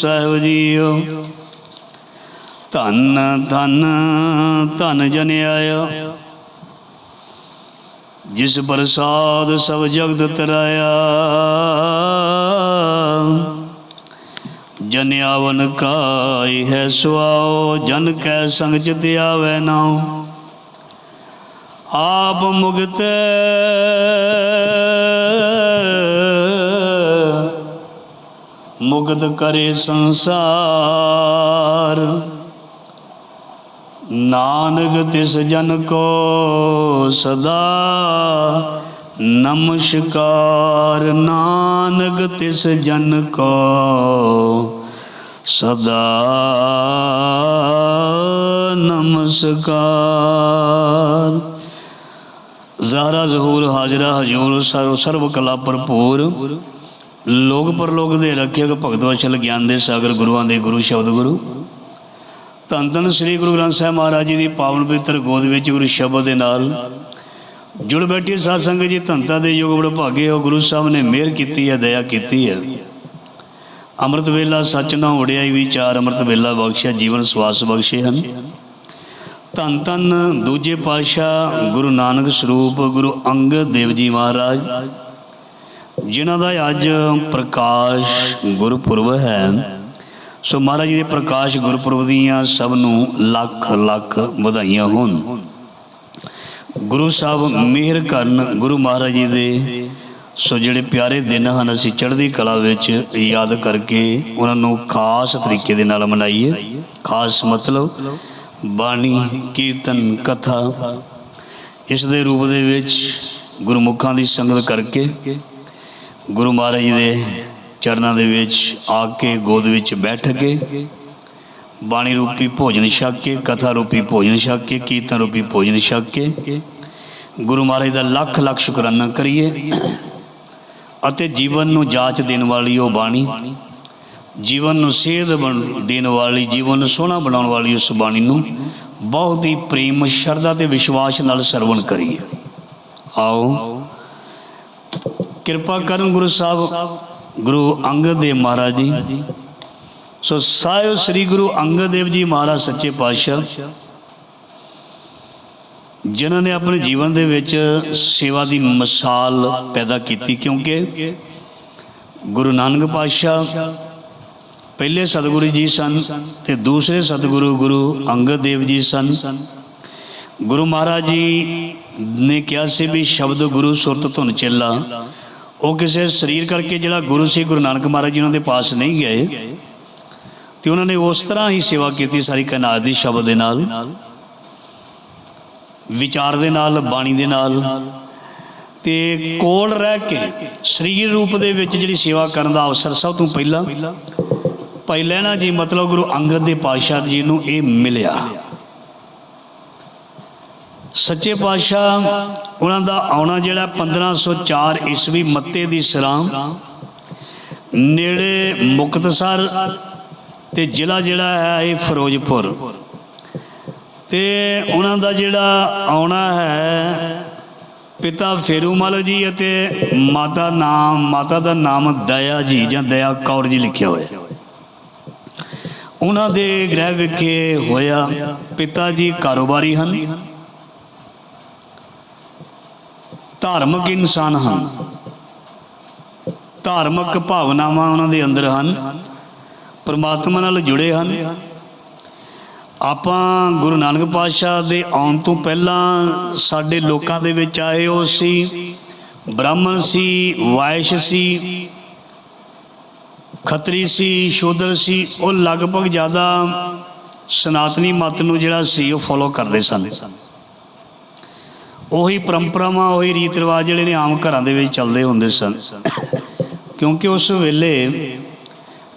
ਸਾਹਿਬ JIO. ਧੰਨ ਧੰਨ ਧੰਨ ਜਨ ਜਿਸ ਪ੍ਰਸਾਦ ਸਭ ਜਗਤ ਤਰਾਇਆ। ਜਨਿਆਵਨ ਆਵਨ ਹੈ ਸੁਆਓ, ਜਨ ਕੈ ਸੰਗ ਚਿਤ ਆਵੈ ਨਾਉ। ਆਪ ਮੁਕਤ ਮੁਕਤ ਕਰੇ ਸੰਸਾਰ। ਨਾਨਕ ਤਿਸ ਜਨ ਕੋ ਸਦਾ ਨਮਸਕਾਰ। ਨਾਨਕ ਤਿਸ ਜਨ ਕੋ ਸਦਾ ਨਮਸਕਾਰ। ਜ਼ਹਰਾ ਜ਼ਹੂਰ ਹਾਜ਼ਰਾ ਹਜੂਰ ਸਰਵ ਕਲਾ ਭਰਪੂਰ। ਲੋਕ ਪਰਲੋਕ ਦੇ ਰੱਖਿਅਕ ਭਗਤ ਵਚਲ ਗਿਆਨ ਦੇ ਸਾਗਰ ਗੁਰੂਆਂ ਦੇ ਗੁਰੂ ਸ਼ਬਦ ਗੁਰੂ। ਧੰਨ ਧੰਨ ਸ੍ਰੀ ਗੁਰੂ ਗ੍ਰੰਥ ਸਾਹਿਬ ਮਹਾਰਾਜ ਜੀ ਦੀ ਪਾਵਨ ਪਵਿੱਤਰ ਗੋਦ ਵਿੱਚ ਗੁਰੂ ਸ਼ਬਦ ਦੇ ਨਾਲ ਜੁੜ ਬੈਠੀ ਸਾਧ ਸੰਗਤ ਜੀ ਧੰਤਾ ਦੇ ਯੁਗ ਬੜ ਭਾਗੇ ਹੋ ਗੁਰੂ ਸਾਹਿਬ ਨੇ ਮਿਹਰ ਕੀਤੀ ਹੈ, ਦਇਆ ਕੀਤੀ ਹੈ। ਅੰਮ੍ਰਿਤ ਵੇਲਾ ਸੱਚ ਨਾ ਉੜਿਆਈ ਵਿਚਾਰ, ਅੰਮ੍ਰਿਤ ਵੇਲਾ ਬਖਸ਼ਿਆ, ਜੀਵਨ ਸਵਾਸ ਬਖਸ਼ੇ ਹਨ। ਧੰਨ ਧੰਨ ਦੂਜੇ ਪਾਤਸ਼ਾਹ ਗੁਰੂ ਨਾਨਕ ਸਰੂਪ ਗੁਰੂ ਅੰਗਦ ਦੇਵ ਜੀ ਮਹਾਰਾਜ। ਜਿਨ੍ਹਾਂ ਦਾ ਅੱਜ ਪ੍ਰਕਾਸ਼ ਗੁਰਪੁਰਬ ਹੈ, ਸੋ ਮਹਾਰਾਜ ਜੀ ਦੇ ਪ੍ਰਕਾਸ਼ ਗੁਰਪੁਰਬ ਦੀਆਂ ਸਭ ਨੂੰ ਲੱਖ ਲੱਖ ਵਧਾਈਆਂ ਹੋਣ। ਗੁਰੂ ਸਾਹਿਬ ਮਿਹਰ ਕਰਨ ਗੁਰੂ ਮਹਾਰਾਜ ਜੀ ਦੇ, ਸੋ ਜਿਹੜੇ ਪਿਆਰੇ ਦਿਨ ਹਨ, ਅਸੀਂ ਚੜ੍ਹਦੀ ਕਲਾ ਵਿੱਚ ਯਾਦ ਕਰਕੇ ਉਹਨਾਂ ਨੂੰ ਖਾਸ ਤਰੀਕੇ ਦੇ ਨਾਲ ਮਨਾਈਏ। ਖਾਸ ਮਤਲਬ, ਬਾਣੀ, ਕੀਰਤਨ, ਕਥਾ, ਇਸ ਦੇ ਰੂਪ ਦੇ ਵਿੱਚ ਗੁਰਮੁਖਾਂ ਦੀ ਸੰਗਤ ਕਰਕੇ ਗੁਰੂ ਮਹਾਰਾਜ ਜੀ ਦੇ ਚਰਨਾਂ ਦੇ ਵਿੱਚ ਆ ਕੇ ਗੋਦ ਵਿੱਚ ਬੈਠ ਕੇ ਬਾਣੀ ਰੂਪੀ ਭੋਜਨ ਛਕ ਕੇ, ਕਥਾ ਰੂਪੀ ਭੋਜਨ ਛਕ ਕੇ, ਕੀਰਤਨ ਰੂਪੀ ਭੋਜਨ ਛਕ ਕੇ ਗੁਰੂ ਮਹਾਰਾਜ ਦਾ ਲੱਖ ਲੱਖ ਸ਼ੁਕਰਾਨਾ ਕਰੀਏ ਅਤੇ ਜੀਵਨ ਨੂੰ ਜਾਚ ਦੇਣ ਵਾਲੀ ਉਹ ਬਾਣੀ, ਜੀਵਨ ਨੂੰ ਸੇਧ ਬਣ ਦੇਣ ਵਾਲੀ, ਜੀਵਨ ਨੂੰ ਸੋਹਣਾ ਬਣਾਉਣ ਵਾਲੀ ਉਸ ਬਾਣੀ ਨੂੰ ਬਹੁਤ ਹੀ ਪ੍ਰੇਮ, ਸ਼ਰਧਾ ਤੇ ਵਿਸ਼ਵਾਸ ਨਾਲ ਸਰਵਣ ਕਰੀਏ। ਆਓ ਕਿਰਪਾ ਕਰਨ ਗੁਰੂ ਸਾਹਿਬ, ਗੁਰੂ ਅੰਗਦ ਦੇਵ ਮਹਾਰਾਜ ਜੀ। ਸੋ ਸਾਹਿਬ ਸ੍ਰੀ ਗੁਰੂ ਅੰਗਦ ਦੇਵ ਜੀ ਮਹਾਰਾਜ ਸੱਚੇ ਪਾਤਸ਼ਾਹ, ਜਿਨ੍ਹਾਂ ਨੇ ਆਪਣੇ ਜੀਵਨ ਦੇ ਵਿੱਚ ਸੇਵਾ ਦੀ ਮਿਸਾਲ ਪੈਦਾ ਕੀਤੀ, ਕਿਉਂਕਿ ਗੁਰੂ ਨਾਨਕ ਪਾਤਸ਼ਾਹ ਪਹਿਲੇ ਸਤਿਗੁਰੂ ਜੀ ਸਨ ਤੇ ਦੂਸਰੇ ਸਤਿਗੁਰੂ ਗੁਰੂ ਅੰਗਦ ਦੇਵ ਜੀ ਸਨ। ਗੁਰੂ ਮਹਾਰਾਜ ਜੀ ਨੇ ਕਿਹਾ ਸੀ ਵੀ ਸ਼ਬਦ ਗੁਰੂ ਸੁਰਤ ਧੁਨ ਚੇਲਾ। ਉਹ ਕਿਸੇ ਸਰੀਰ ਕਰਕੇ ਜਿਹੜਾ ਗੁਰੂ ਸੀ, ਗੁਰੂ ਨਾਨਕ ਮਹਾਰਾਜ ਜੀ ਉਹਨਾਂ ਦੇ ਪਾਸ ਨਹੀਂ ਗਏ, ਤੇ ਉਹਨਾਂ ਨੇ ਉਸ ਤਰ੍ਹਾਂ ਹੀ ਸੇਵਾ ਕੀਤੀ ਸਾਰੀ ਕਾਇਨਾਤ ਦੀ ਸ਼ਬਦ ਦੇ ਨਾਲ, ਵਿਚਾਰ ਦੇ ਨਾਲ, ਬਾਣੀ ਦੇ ਨਾਲ, ਤੇ ਕੋਲ ਰਹਿ ਕੇ ਸਰੀਰ ਰੂਪ ਦੇ ਵਿੱਚ ਜਿਹੜੀ ਸੇਵਾ ਕਰਨ ਦਾ ਅਵਸਰ ਸਭ ਤੋਂ ਪਹਿਲਾਂ, ਭਾਈ ਲੈਣਾ ਜੀ ਮਤਲਬ ਗੁਰੂ ਅੰਗਦ ਦੇ ਪਾਤਸ਼ਾਹ ਜੀ ਨੂੰ ਇਹ ਮਿਲਿਆ। ਸੱਚੇ ਪਾਤਸ਼ਾਹ, ਉਹਨਾਂ ਦਾ ਆਉਣਾ ਜਿਹੜਾ 1504 ਈਸਵੀ ਮੱਤੇ ਦੀ ਸਰਾਂ ਨੇੜੇ ਮੁਕਤਸਰ ਤੇ ਜ਼ਿਲ੍ਹਾ ਜਿਹੜਾ ਹੈ ਇਹ ਫਿਰੋਜ਼ਪੁਰ। ਤੇ ਉਹਨਾਂ ਦਾ ਜਿਹੜਾ ਆਉਣਾ ਹੈ, ਪਿਤਾ ਫੇਰੂਮਲ ਜੀ ਅਤੇ ਮਾਤਾ ਨਾਮ, ਮਾਤਾ ਦਾ ਨਾਮ ਦਇਆ ਜੀ ਜਾਂ ਦਇਆ ਕੌਰ ਜੀ ਲਿਖਿਆ ਹੋਇਆ। ਉਹਨਾਂ ਦੇ ਗ੍ਰਹਿ ਵਿਖੇ ਹੋਇਆ ਪਿਤਾ ਜੀ ਕਾਰੋਬਾਰੀ ਹਨ। ਧਾਰਮਿਕ ਇਨਸਾਨ ਹਨ। ਧਾਰਮਿਕ ਭਾਵਨਾਵਾਂ ਉਹਨਾਂ ਦੇ ਅੰਦਰ ਹਨ। ਪਰਮਾਤਮਾ ਨਾਲ ਜੁੜੇ ਹਨ। ਆਪਾਂ ਗੁਰੂ ਨਾਨਕ ਪਾਤਸ਼ਾਹ ਦੇ ਆਉਣ ਤੋਂ ਪਹਿਲਾਂ ਸਾਡੇ ਲੋਕਾਂ ਦੇ ਵਿੱਚ ਆਏ ਉਹ ਸੀ। ਬ੍ਰਾਹਮਣ ਸੀ, ਵਾਇਸ਼ ਸੀ, ਖੱਤਰੀ ਸੀ, ਸ਼ੂਦਰ ਸੀ, ਉਹ ਲਗਭਗ ਜ਼ਿਆਦਾ ਸਨਾਤਨੀ ਮਤ ਨੂੰ ਜਿਹੜਾ ਸੀ ਉਹ ਫੋਲੋ ਕਰਦੇ ਸਨ। ਉਹੀ ਪਰੰਪਰਾਵਾਂ, ਉਹੀ ਰੀਤ ਰਿਵਾਜ ਜਿਹੜੇ ਨੇ ਆਮ ਘਰਾਂ ਦੇ ਵਿੱਚ ਚੱਲਦੇ ਹੁੰਦੇ ਸਨ। ਕਿਉਂਕਿ ਉਸ ਵੇਲੇ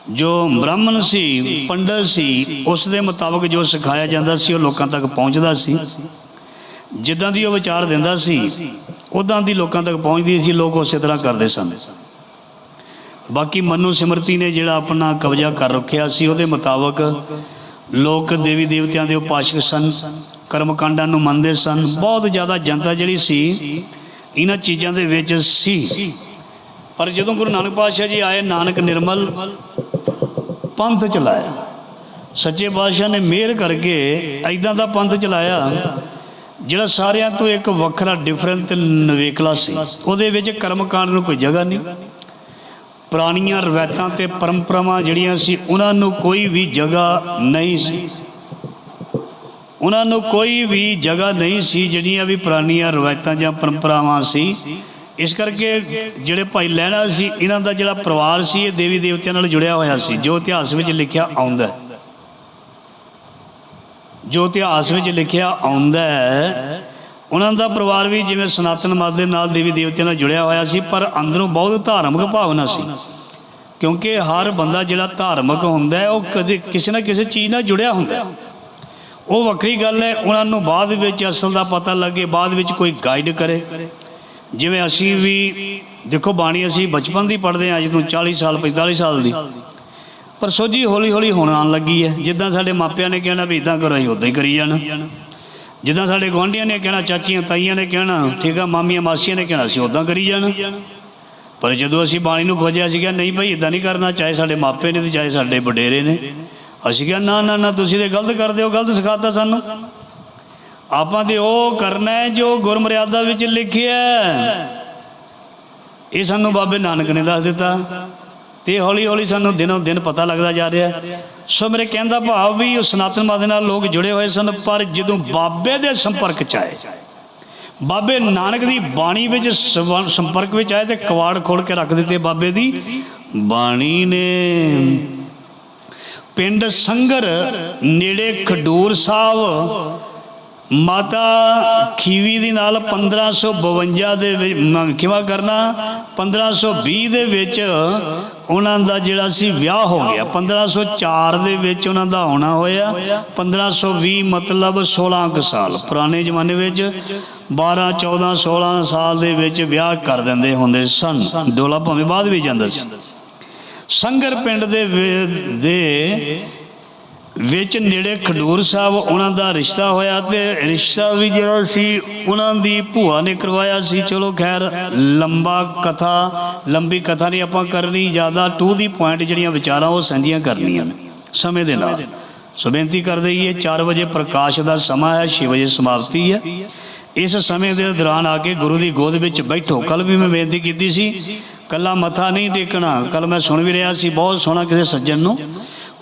ਜੋ ਬ੍ਰਾਹਮਣ ਸੀ, ਪੰਡਤ ਸੀ, ਉਸ ਦੇ ਮੁਤਾਬਕ ਜੋ ਸਿਖਾਇਆ ਜਾਂਦਾ ਸੀ, ਉਹ ਲੋਕਾਂ ਤੱਕ ਪਹੁੰਚਦਾ ਸੀ। ਜਿੱਦਾਂ ਦੀ ਉਹ ਵਿਚਾਰ ਦਿੰਦਾ ਸੀ ਉਦਾਂ ਦੀ ਲੋਕਾਂ ਤੱਕ ਪਹੁੰਚਦੀ ਸੀ, ਲੋਕ ਉਸੇ ਤਰ੍ਹਾਂ ਕਰਦੇ ਸਨ। ਬਾਕੀ ਮਨੂ ਸਿਮਰਤੀ ਨੇ ਜਿਹੜਾ ਆਪਣਾ ਕਬਜ਼ਾ ਕਰ ਰੱਖਿਆ ਸੀ, ਉਹਦੇ ਮੁਤਾਬਕ ਲੋਕ ਦੇਵੀ ਦੇਵਤਿਆਂ ਦੇ ਉਪਾਸ਼ਕ ਸਨ। ਕਰਮਕਾਂਡਾਂ ਨੂੰ ਮੰਨਦੇ ਸਨ। ਬਹੁਤ ਜ਼ਿਆਦਾ ਜਨਤਾ ਜਿਹੜੀ ਸੀ, ਇਹਨਾਂ ਚੀਜ਼ਾਂ ਦੇ ਵਿੱਚ ਸੀ। ਪਰ ਜਦੋਂ ਗੁਰੂ ਨਾਨਕ ਪਾਤਸ਼ਾਹ ਜੀ ਆਏ, ਨਾਨਕ ਨਿਰਮਲ ਪੰਥ ਚਲਾਇਆ। ਸੱਚੇ ਪਾਤਸ਼ਾਹ ਨੇ ਮਿਹਰ ਕਰਕੇ ਐਦਾਂ ਦਾ ਪੰਥ ਚਲਾਇਆ, ਜਿਹੜਾ ਸਾਰਿਆਂ ਤੋਂ ਇੱਕ ਵੱਖਰਾ ਡਿਫਰੈਂਟ ਤੇ ਨਵੇਕਲਾ ਸੀ। ਉਹਦੇ ਵਿੱਚ ਕਰਮਕਾਂਡ ਨੂੰ ਕੋਈ ਜਗ੍ਹਾ ਨਹੀਂ। ਪੁਰਾਣੀਆਂ ਰਵਾਇਤਾਂ ਤੇ ਪਰੰਪਰਾਵਾਂ ਜਿਹੜੀਆਂ ਸੀ, ਉਹਨਾਂ ਨੂੰ ਕੋਈ ਵੀ ਜਗ੍ਹਾ ਨਹੀਂ ਸੀ। ਉਹਨਾਂ ਨੂੰ ਕੋਈ ਵੀ ਜਗ੍ਹਾ ਨਹੀਂ ਸੀ ਜਿਹੜੀਆਂ ਵੀ ਪੁਰਾਣੀਆਂ ਰਵਾਇਤਾਂ ਜਾਂ ਪਰੰਪਰਾਵਾਂ ਸੀ। ਇਸ ਕਰਕੇ ਜਿਹੜੇ ਭਾਈ ਲਹਿਣਾ ਸੀ, ਇਹਨਾਂ ਦਾ ਜਿਹੜਾ ਪਰਿਵਾਰ ਸੀ, ਇਹ ਦੇਵੀ ਦੇਵਤਿਆਂ ਨਾਲ ਜੁੜਿਆ ਹੋਇਆ ਸੀ, ਜੋ ਇਤਿਹਾਸ ਵਿੱਚ ਲਿਖਿਆ ਆਉਂਦਾ ਹੈ। ਜੋ ਇਤਿਹਾਸ ਵਿੱਚ ਲਿਖਿਆ ਆਉਂਦਾ ਹੈ, ਉਹਨਾਂ ਦਾ ਪਰਿਵਾਰ ਵੀ ਜਿਵੇਂ ਸਨਾਤਨ ਮਤ ਦੇ ਨਾਲ ਦੇਵੀ ਦੇਵਤਿਆਂ ਨਾਲ ਜੁੜਿਆ ਹੋਇਆ ਸੀ, ਪਰ ਅੰਦਰੋਂ ਬਹੁਤ ਧਾਰਮਿਕ ਭਾਵਨਾ ਸੀ। ਕਿਉਂਕਿ ਹਰ ਬੰਦਾ ਜਿਹੜਾ ਧਾਰਮਿਕ ਹੁੰਦਾ ਹੈ, ਉਹ ਕਦੇ ਕਿਸੇ ਨਾ ਕਿਸੇ ਚੀਜ਼ ਨਾਲ ਜੁੜਿਆ ਹੁੰਦਾ ਹੈ। ਉਹ ਵੱਖਰੀ ਗੱਲ ਹੈ, ਉਹਨਾਂ ਨੂੰ ਬਾਅਦ ਵਿੱਚ ਅਸਲ ਦਾ ਪਤਾ ਲੱਗੇ, ਬਾਅਦ ਵਿੱਚ ਕੋਈ ਗਾਈਡ ਕਰੇ। ਜਿਵੇਂ ਅਸੀਂ ਵੀ, ਦੇਖੋ ਬਾਣੀ ਅਸੀਂ ਬਚਪਨ ਦੀ ਪੜ੍ਹਦੇ ਹਾਂ, ਅੱਜ ਤੋਂ 40 ਸਾਲ 45 ਸਾਲ ਦੀ। ਪਰ ਸੋਝੀ ਹੌਲੀ ਹੌਲੀ ਹੁਣ ਆਉਣ ਲੱਗੀ ਹੈ। ਜਿੱਦਾਂ ਸਾਡੇ ਮਾਪਿਆਂ ਨੇ ਕਹਿਣਾ ਵੀ ਇਦਾਂ ਕਰੋ, ਅਸੀਂ ਉਦਾਂ ਹੀ ਕਰੀ ਜਾਣਾ। ਜਿੱਦਾਂ ਸਾਡੇ ਗੁਆਂਢੀਆਂ ਨੇ ਕਹਿਣਾ, ਚਾਚੀਆਂ, ਤਾਈਆਂ ਨੇ ਕਹਿਣਾ, ਠੀਕ ਆ, ਮਾਮੀਆਂ, ਮਾਸੀਆਂ ਨੇ ਕਹਿਣਾ, ਅਸੀਂ ਉਦਾਂ ਕਰੀ ਜਾਣਾ। ਪਰ ਜਦੋਂ ਅਸੀਂ ਬਾਣੀ ਨੂੰ ਖੋਜਿਆ ਸੀਗਾ ਨਹੀਂ ਭਾਈ ਇਦਾਂ ਨਹੀਂ ਕਰਨਾ, ਚਾਹੇ ਸਾਡੇ ਮਾਪੇ ਨੇ ਤੇ ਚਾਹੇ ਸਾਡੇ ਵਡੇਰੇ ਨੇ। ਅਸੀਂ ਕਿਹਾ, ਨਾ ਨਾ ਨਾ, ਤੁਸੀਂ ਤੇ ਗਲਤ ਕਰਦੇ ਹੋ, ਗਲਤ ਸਿਖਾਤਾ ਸਾਨੂੰ। ਆਪਾਂ ਤੇ ਉਹ ਕਰਨਾ ਹੈ ਜੋ ਗੁਰਮਰਿਆਦਾ ਵਿੱਚ ਲਿਖਿਆ ਇਹ ਸਾਨੂੰ ਬਾਬੇ ਨਾਨਕ ਨੇ ਦੱਸ ਦਿੱਤਾ। ਤੇ ਹੌਲੀ ਹੌਲੀ ਸਾਨੂੰ ਦਿਨੋਂ ਦਿਨ ਪਤਾ ਲੱਗਦਾ ਜਾ ਰਿਹਾ ਸੋ ਮੇਰੇ ਕਹਿਣ ਦਾ ਭਾਵ ਵੀ ਉਹ ਸਨਾਤਨ ਮਤ ਨਾਲ ਲੋਕ ਜੁੜੇ ਹੋਏ ਸਨ, ਪਰ ਜਦੋਂ ਬਾਬੇ ਦੇ ਸੰਪਰਕ ਚ ਆਏ, ਬਾਬੇ ਨਾਨਕ ਦੀ ਬਾਣੀ ਵਿੱਚ ਸਵ- ਸੰਪਰਕ ਵਿੱਚ ਆਏ ਤੇ ਕਵਾੜ ਖੋਲ ਕੇ ਰੱਖ ਦਿੱਤੇ ਬਾਬੇ ਦੀ। ਬਾਣੀ ਨੇ ਪਿੰਡ ਸੰਗਰ, ਨੇੜੇ ਖਡੂਰ ਸਾਹਿਬ, ਮਾਤਾ ਖੀਵੀ ਦੇ ਨਾਲ 1552 ਦੇ ਵਿੱਚ, ਮ- ਕਿਵਾ ਕਰਨਾ 1520 ਦੇ ਵਿੱਚ ਉਹਨਾਂ ਦਾ ਜਿਹੜਾ ਸੀ ਵਿਆਹ ਹੋ ਗਿਆ। 1504 ਦੇ ਵਿੱਚ ਉਹਨਾਂ ਦਾ ਹੋਣਾ ਹੋਇਆ। 1520 ਮਤਲਬ 16 ਕੁ ਸਾਲ, ਪੁਰਾਣੇ ਜ਼ਮਾਨੇ ਵਿੱਚ 12 14 16 ਸਾਲ ਦੇ ਵਿੱਚ ਵਿਆਹ ਕਰ ਦਿੰਦੇ ਹੁੰਦੇ ਸਨ। ਡੋਲਾ ਭਾਵੇਂ ਬਾਅਦ ਵੀ ਜਾਂਦਾ ਸੀ। ਸੰਗਰ ਪਿੰਡ ਦੇ ਦੇ ਵਿੱਚ ਨੇੜੇ ਖਡੂਰ ਸਾਹਿਬ ਉਹਨਾਂ ਦਾ ਰਿਸ਼ਤਾ ਹੋਇਆ ਤੇ ਰਿਸ਼ਤਾ ਵੀ ਜਿਹੜਾ ਸੀ ਉਹਨਾਂ ਦੀ ਭੂਆ ਨੇ ਕਰਵਾਇਆ ਸੀ। ਚਲੋ ਖੈਰ, ਲੰਬਾ ਕਥਾ, ਲੰਬੀ ਕਥਾ ਨਹੀਂ ਆਪਾਂ ਕਰਨੀ, ਜ਼ਿਆਦਾ ਟੂ ਦੀ ਪੁਆਇੰਟ ਜਿਹੜੀਆਂ ਵਿਚਾਰਾਂ ਉਹ ਸਾਂਝੀਆਂ ਕਰਨੀਆਂ ਨੇ ਸਮੇਂ ਦੇ ਨਾਲ। ਸੋ ਬੇਨਤੀ ਕਰਦੇ ਹੀ 4 ਵਜੇ ਪ੍ਰਕਾਸ਼ ਦਾ ਸਮਾਂ ਹੈ 6 ਵਜੇ ਸਮਾਪਤੀ ਹੈ। ਇਸ ਸਮੇਂ ਦੇ ਦੌਰਾਨ ਆ ਕੇ ਗੁਰੂ ਦੀ ਗੋਦ ਵਿੱਚ ਬੈਠੋ। ਕੱਲ ਵੀ ਮੈਂ ਬੇਨਤੀ ਕੀਤੀ ਸੀ ਕੱਲਾ ਮੱਥਾ ਨਹੀਂ ਟੇਕਣਾ। ਕੱਲ ਮੈਂ ਸੁਣ ਵੀ ਰਿਹਾ ਸੀ, ਬਹੁਤ ਸੋਹਣਾ ਕਿਸੇ ਸੱਜਣ ਨੂੰ।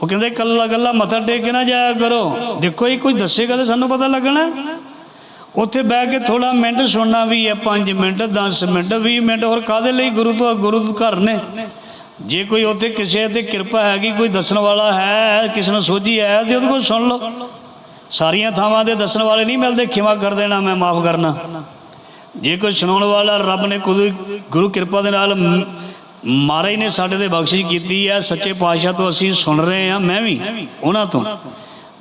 ਉਹ ਕਹਿੰਦੇ, ਕੱਲਾ ਕੱਲਾ ਮੱਥਾ ਟੇਕ ਕੇ ਨਾ ਜਾਇਆ ਕਰੋ। ਦੇਖੋ ਇਹ ਕੋਈ ਦੱਸੇਗਾ ਤਾਂ ਸਾਨੂੰ ਪਤਾ ਲੱਗਣਾ। ਉੱਥੇ ਬਹਿ ਕੇ ਥੋੜਾ ਮਿੰਟ ਸੁਣਨਾ ਵੀ ਹੈ 5 ਮਿੰਟ 10 ਮਿੰਟ 20 ਮਿੰਟ, ਹੋਰ ਕਾਦੇ ਲਈ ਗੁਰੂ ਤੋਂ, ਗੁਰੂ ਘਰ ਨੇ? ਜੇ ਕੋਈ ਉੱਥੇ ਕਿਸੇ ਤੇ ਕਿਰਪਾ ਹੈਗੀ, ਕੋਈ ਦੱਸਣ ਵਾਲਾ ਹੈ, ਕਿਸੇ ਨੂੰ ਸੋਝੀ ਹੈ, ਤੇ ਉਹਦੇ ਕੋਲ ਸੁਣ ਲਓ। ਸਾਰੀਆਂ ਥਾਵਾਂ 'ਤੇ ਦੱਸਣ ਵਾਲੇ ਨਹੀਂ ਮਿਲਦੇ, ਖਿਮਾ ਕਰ ਦੇਣਾ, ਮੈਂ ਮਾਫ ਕਰਨਾ। ਜੇ ਕੋਈ ਸੁਣਾਉਣ ਵਾਲਾ ਰੱਬ ਨੇ ਕੁਝ ਗੁਰੂ ਕਿਰਪਾ ਦੇ ਨਾਲ ਮ- ਮਹਾਰਾਜ ਨੇ ਸਾਡੇ ਤੇ ਬਖਸ਼ਿਸ਼ ਕੀਤੀ ਹੈ, ਸੱਚੇ ਪਾਤਸ਼ਾਹ ਤੋਂ ਅਸੀਂ ਸੁਣ ਰਹੇ ਹਾਂ, ਮੈਂ ਵੀ, ਉਹਨਾਂ ਤੋਂ।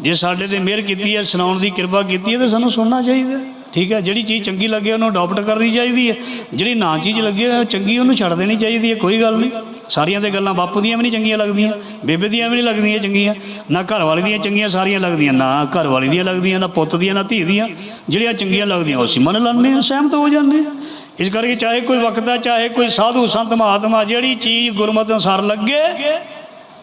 ਜੇ ਸਾਡੇ ਤੇ ਮਿਹਰ ਕੀਤੀ ਹੈ, ਸੁਣਾਉਣ ਦੀ ਕਿਰਪਾ ਕੀਤੀ ਹੈ, ਤਾਂ ਸਾਨੂੰ ਸੁਣਨਾ ਚਾਹੀਦਾ ਠੀਕ ਹੈ, ਜਿਹੜੀ ਚੀਜ਼ ਚੰਗੀ ਲੱਗੇ, ਉਹਨੂੰ ਅਡਾਪਟ ਕਰਨੀ ਚਾਹੀਦੀ ਹੈ। ਜਿਹੜੀ ਨਾ ਚੀਜ਼ ਲੱਗੇ, ਉਹ ਚੰਗੀ, ਉਹਨੂੰ ਛੱਡ ਦੇਣੀ ਚਾਹੀਦੀ ਹੈ, ਕੋਈ ਗੱਲ ਨਹੀਂ। ਸਾਰੀਆਂ ਤੇ ਗੱਲਾਂ ਬਾਪੂ ਦੀਆਂ ਵੀ ਨਹੀਂ ਚੰਗੀਆਂ ਲੱਗਦੀਆਂ, ਬੇਬੇ ਦੀਆਂ ਵੀ ਨਹੀਂ ਲੱਗਦੀਆਂ ਚੰਗੀਆਂ, ਨਾ ਘਰ ਵਾਲੀ ਦੀਆਂ ਚੰਗੀਆਂ ਸਾਰੀਆਂ ਲੱਗਦੀਆਂ, ਨਾ ਘਰ ਵਾਲੀ ਦੀਆਂ ਲੱਗਦੀਆਂ, ਨਾ ਪੁੱਤ ਦੀਆਂ, ਨਾ ਧੀ ਦੀਆਂ, ਜਿਹੜੀਆਂ ਚੰਗੀਆਂ ਲੱਗਦੀਆਂ ਉਹ ਅਸੀਂ ਮੰਨ ਲੈਂਦੇ ਹਾਂ, ਸਹਿਮਤ ਹੋ ਜਾਂਦੇ ਹਾਂ। ਇਸ ਕਰਕੇ ਚਾਹੇ ਕੋਈ ਵਕਤ ਹੈ ਚਾਹੇ ਕੋਈ ਸਾਧੂ, ਸੰਤ, ਮਹਾਤਮਾ, ਜਿਹੜੀ ਚੀਜ਼ ਗੁਰਮਤਿ ਅਨੁਸਾਰ ਲੱਗੇ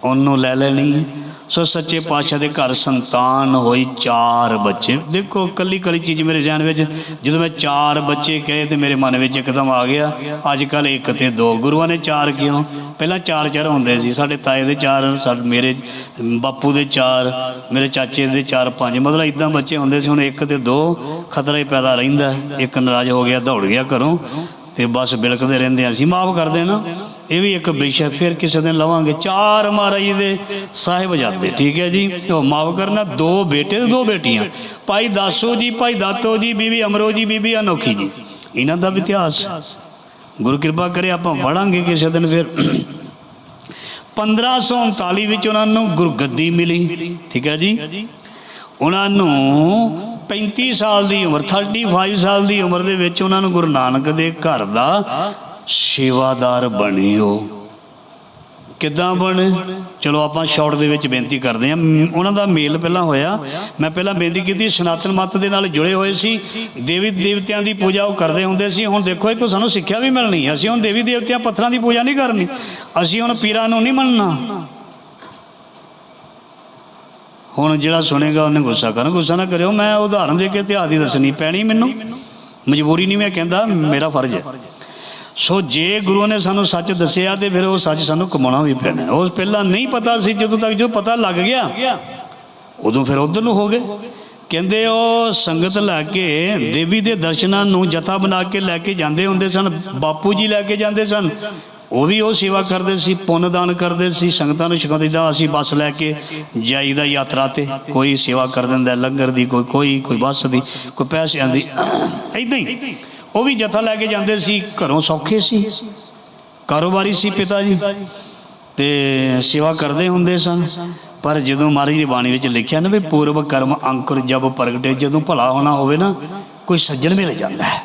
ਉਹਨੂੰ ਲੈ ਲੈਣੀ। ਸੋ ਸੱਚੇ ਪਾਤਸ਼ਾਹ ਦੇ ਘਰ ਸੰਤਾਨ ਹੋਈ ਚਾਰ ਬੱਚੇ। ਦੇਖੋ ਕੱਲੀ ਕੱਲੀ ਚੀਜ਼ ਮੇਰੇ ਜ਼ਿਹਨ ਵਿੱਚ, ਜਦੋਂ ਮੈਂ ਚਾਰ ਬੱਚੇ ਕਹੇ ਤੇ ਮੇਰੇ ਮਨ ਵਿੱਚ ਇੱਕਦਮ ਆ ਗਿਆ। ਅੱਜ ਕੱਲ ਇੱਕ ਤੇ ਦੋ ਗੁਰੂਆਂ ਨੇ ਚਾਰ ਕਿਉਂ? ਪਹਿਲਾਂ ਚਾਰ ਚਾਰ ਹੁੰਦੇ ਸੀ। ਸਾਡੇ ਤਾਏ ਦੇ ਚਾਰ, ਸਾਡੇ ਮੇਰੇ ਬਾਪੂ ਦੇ ਚਾਰ, ਮੇਰੇ ਚਾਚੇ ਦੇ ਚਾਰ, ਪੰਜ। ਮਤਲਬ ਇਦਾਂ ਬੱਚੇ ਹੁੰਦੇ ਸੀ। ਹੁਣ ਇੱਕ ਤੇ ਦੋ, ਖਤਰਾ ਹੀ ਪੈਦਾ ਰਹਿੰਦਾ। ਇੱਕ ਨਾਰਾਜ਼ ਹੋ ਗਿਆ, ਦੌੜ ਗਿਆ ਘਰੋਂ ਤੇ ਬਸ ਬਿਲਕਦੇ ਰਹਿੰਦੇ ਹਾਂ ਅਸੀਂ ਮਾਫ ਕਰ ਦੇਣਾ। ਇਹ ਵੀ ਇੱਕ ਵਿਸ਼ਾ ਫਿਰ ਕਿਸੇ ਦਿਨ ਲਵਾਂਗੇ। ਚਾਰ ਮਹਾਰਾਜ ਦੇ ਸਾਹਿਬਜ਼ਾਦੇ ਠੀਕ ਹੈ ਜੀ? ਉਹ ਮਾਫ ਕਰਨਾ, ਦੋ ਬੇਟੇ ਦੋ ਬੇਟੀਆਂ। ਭਾਈ ਦਾਸੋ ਜੀ, ਭਾਈ ਦਾਤੋ ਜੀ, ਬੀਬੀ ਅਮਰੋ ਜੀ, ਬੀਬੀ ਅਨੋਖੀ ਜੀ। ਇਹਨਾਂ ਦਾ ਵੀ ਇਤਿਹਾਸ। ਗੁਰੂ ਕਿਰਪਾ ਕਰੇ ਆਪਾਂ ਪੜਾਂਗੇ ਕਿਸੇ ਦਿਨ ਫਿਰ। 1539 ਵਿੱਚ ਉਹਨਾਂ ਨੂੰ ਗੁਰਗੱਦੀ ਮਿਲੀ, ਠੀਕ ਹੈ ਜੀ? ਉਹਨਾਂ ਨੂੰ 35 ਸਾਲ ਦੀ ਉਮਰ 35 ਸਾਲ ਦੀ ਉਮਰ ਦੇ ਵਿੱਚ ਉਹਨਾਂ ਨੂੰ ਗੁਰੂ ਨਾਨਕ ਦੇ ਘਰ ਦਾ ਸੇਵਾਦਾਰ ਬਣੇ ਉਹ ਕਿੱਦਾਂ ਬਣੇ? ਚਲੋ ਆਪਾਂ ਸ਼ਾਰਟ ਦੇ ਵਿੱਚ ਬੇਨਤੀ ਕਰਦੇ ਹਾਂ। ਉਹਨਾਂ ਦਾ ਮੇਲ ਪਹਿਲਾਂ ਹੋਇਆ। ਮੈਂ ਪਹਿਲਾਂ ਬੇਨਤੀ ਕੀਤੀ, ਸਨਾਤਨ ਮਤ ਦੇ ਨਾਲ ਜੁੜੇ ਹੋਏ ਸੀ। ਦੇਵੀ ਦੇਵਤਿਆਂ ਦੀ ਪੂਜਾ ਉਹ ਕਰਦੇ ਹੁੰਦੇ ਸੀ। ਹੁਣ ਦੇਖੋ ਇਹ ਤੋਂ ਸਾਨੂੰ ਸਿੱਖਿਆ ਵੀ ਮਿਲਣੀ ਹੈ। ਅਸੀਂ ਹੁਣ ਦੇਵੀ ਦੇਵਤਿਆਂ ਪੱਥਰਾਂ ਦੀ ਪੂਜਾ ਨਹੀਂ ਕਰਨੀ। ਅਸੀਂ ਹੁਣ ਪੀਰਾਂ ਨੂੰ ਨਹੀਂ ਮੰਨਣਾ। ਹੁਣ ਜਿਹੜਾ ਸੁਣੇਗਾ, ਉਹਨੇ ਗੁੱਸਾ ਕਰਨਾ। ਗੁੱਸਾ ਨਾ ਕਰਿਓ। ਮੈਂ ਉਦਾਹਰਨ ਦੇ ਕੇ ਇਤਿਹਾਸ ਦੀ ਦੱਸਣੀ ਪੈਣੀ ਮੈਨੂੰ। ਮਜਬੂਰੀ ਨਹੀਂ ਮੈਂ ਕਹਿੰਦਾ, ਮੇਰਾ ਫਰਜ਼ ਹੈ। ਸੋ ਜੇ ਗੁਰੂ ਨੇ ਸਾਨੂੰ ਸੱਚ ਦੱਸਿਆ ਤੇ ਫਿਰ ਉਹ ਸੱਚ ਸਾਨੂੰ ਕਮਾਉਣਾ ਵੀ ਪੈਣਾ ਉਸ ਪਹਿਲਾਂ ਨਹੀਂ ਪਤਾ ਸੀ, ਜਦੋਂ ਤੱਕ ਜੋ ਪਤਾ ਲੱਗ ਗਿਆ, ਉਦੋਂ ਫਿਰ ਉਧਰ ਨੂੰ ਹੋ ਗਏ। ਕਹਿੰਦੇ ਉਹ ਸੰਗਤ ਲੈ ਕੇ ਦੇਵੀ ਦੇ ਦਰਸ਼ਨਾਂ ਨੂੰ ਜਥਾ ਬਣਾ ਕੇ ਲੈ ਕੇ ਜਾਂਦੇ ਹੁੰਦੇ ਸਨ, ਬਾਪੂ ਜੀ ਲੈ ਕੇ ਜਾਂਦੇ ਸਨ। ਉਹ ਵੀ ਉਹ ਸੇਵਾ ਕਰਦੇ ਸੀ, ਪੁੰਨ ਦਾਨ ਕਰਦੇ ਸੀ, ਸੰਗਤਾਂ ਨੂੰ ਛਕਾਉਂਦੇ ਦਾ ਅਸੀਂ ਬੱਸ ਲੈ ਕੇ ਜਾਈਦਾ ਯਾਤਰਾ ਤੇ ਕੋਈ ਸੇਵਾ ਕਰ ਦਿੰਦਾ, ਲੰਗਰ ਦੀ ਕੋਈ ਕੋਈ ਕੋਈ ਬੱਸ ਦੀ, ਕੋਈ ਪੈਸਿਆਂ ਦੀ। ਐਦਾਂ ਹੀ ਉਹ ਵੀ ਜਥਾ ਲੈ ਕੇ ਜਾਂਦੇ ਸੀ, ਘਰੋਂ ਸੌਖੇ ਸੀ। ਕਾਰੋਬਾਰੀ ਸੀ ਪਿਤਾ ਜੀ। ਤੇ ਸੇਵਾ ਕਰਦੇ ਹੁੰਦੇ ਸਨ। ਪਰ ਜਦੋਂ ਮਹਾਰਾਜ ਦੀ ਬਾਣੀ ਵਿੱਚ ਲਿਖਿਆ ਨਾ ਵੀ ਪੂਰਵ ਕਰਮ ਅੰਕੁਰ ਜਬ ਪ੍ਰਗਟੇ, ਜਦੋਂ ਭਲਾ ਹੋਣਾ ਹੋਵੇ ਨਾ, ਕੋਈ ਸੱਜਣ ਮਿਲ ਜਾਂਦਾ ਹੈ।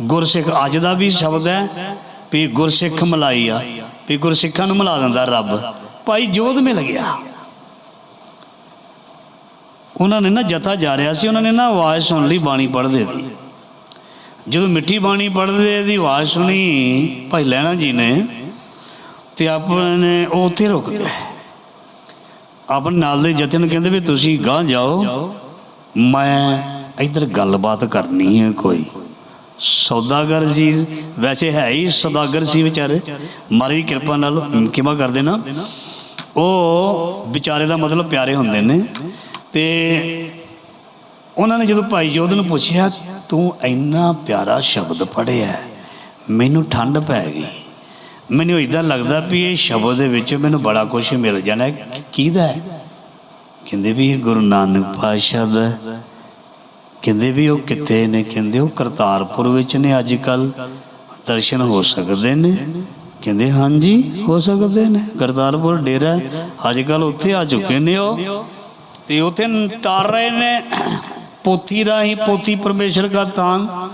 ਗੁਰਸਿੱਖ ਅੱਜ ਦਾ ਵੀ ਸ਼ਬਦ ਹੈ ਵੀ ਗੁਰਸਿੱਖ ਮਲਾਈ ਆ, ਵੀ ਗੁਰਸਿੱਖਾਂ ਨੂੰ ਮਿਲਾ ਦਿੰਦਾ ਰੱਬ। ਭਾਈ ਜੋਧ ਮਿਲ ਗਿਆ। ਉਹਨਾਂ ਨੇ ਨਾ ਜਥਾ ਜਾ ਰਿਹਾ ਸੀ, ਉਹਨਾਂ ਨੇ ਨਾ ਆਵਾਜ਼ ਸੁਣ ਲਈ, ਬਾਣੀ ਪੜ੍ਹਦੇ ਦੀ ਜਦੋਂ ਮਿੱਠੀ ਬਾਣੀ ਪੜ੍ਹਦੇ ਦੀ ਆਵਾਜ਼ ਸੁਣੀ ਭਾਈ ਲੈਣਾ ਜੀ ਨੇ ਤੇ ਆਪਣੇ ਉਹ ਉੱਥੇ ਰੁਕ ਗਏ। ਆਪਣੇ ਨਾਲ ਦੇ ਜਥੇ ਨੂੰ ਕਹਿੰਦੇ ਵੀ ਤੁਸੀਂ ਗਾਂ ਜਾਓ, ਮੈਂ ਇੱਧਰ ਗੱਲਬਾਤ ਕਰਨੀ ਹੈ ਕੋਈ। ਸੌਦਾਗਰ ਜੀ, ਵੈਸੇ ਹੈ ਹੀ ਸੌਦਾਗਰ ਸੀ ਵਿਚਾਰੇ। ਮਾਰੀ ਦੀ ਕਿਰਪਾ ਨਾਲ ਕਿਮਾ ਕਰਦੇ ਨਾ ਉਹ ਵਿਚਾਰੇ ਦਾ ਮਤਲਬ ਪਿਆਰੇ ਹੁੰਦੇ ਨੇ। ਤੇ ਉਹਨਾਂ ਨੇ ਜਦੋਂ ਭਾਈ ਜੋਧ ਨੂੰ ਪੁੱਛਿਆ ਤੂੰ ਇੰਨਾ ਪਿਆਰਾ ਸ਼ਬਦ ਪੜ੍ਹਿਆ ਮੈਨੂੰ ਠੰਡ ਪੈ ਗਈ। ਮੈਨੂੰ ਇਦਾਂ ਲੱਗਦਾ ਵੀ ਇਹ ਸ਼ਬਦ ਦੇ ਵਿੱਚ ਮੈਨੂੰ ਬੜਾ ਕੁਝ ਮਿਲ ਜਾਣਾ ਕਿਹਦਾ ਹੈ? ਕਹਿੰਦੇ ਵੀ ਇਹ ਗੁਰੂ ਨਾਨਕ ਪਾਤਸ਼ਾਹ ਦਾ ਕਹਿੰਦੇ ਵੀ ਉਹ ਕਿੱਥੇ ਨੇ? ਕਹਿੰਦੇ ਉਹ ਕਰਤਾਰਪੁਰ ਵਿੱਚ ਨੇ ਅੱਜ ਕੱਲ ਦਰਸ਼ਨ ਹੋ ਸਕਦੇ ਨੇ। ਕਹਿੰਦੇ ਹਾਂਜੀ, ਹੋ ਸਕਦੇ ਨੇ। ਕਰਤਾਰਪੁਰ ਡੇਰਾ ਅੱਜ ਕੱਲ ਉੱਥੇ ਆ ਚੁੱਕੇ ਨੇ ਉਹ। ਤੇ ਉੱਥੇ ਤਾਰ ਰਹੇ ਨੇ। ਪੋਥੀ ਰਾਹੀਂ ਪੋਥੀ ਪਰਮੇਸ਼ਰ ਦਾ ਤਾਨ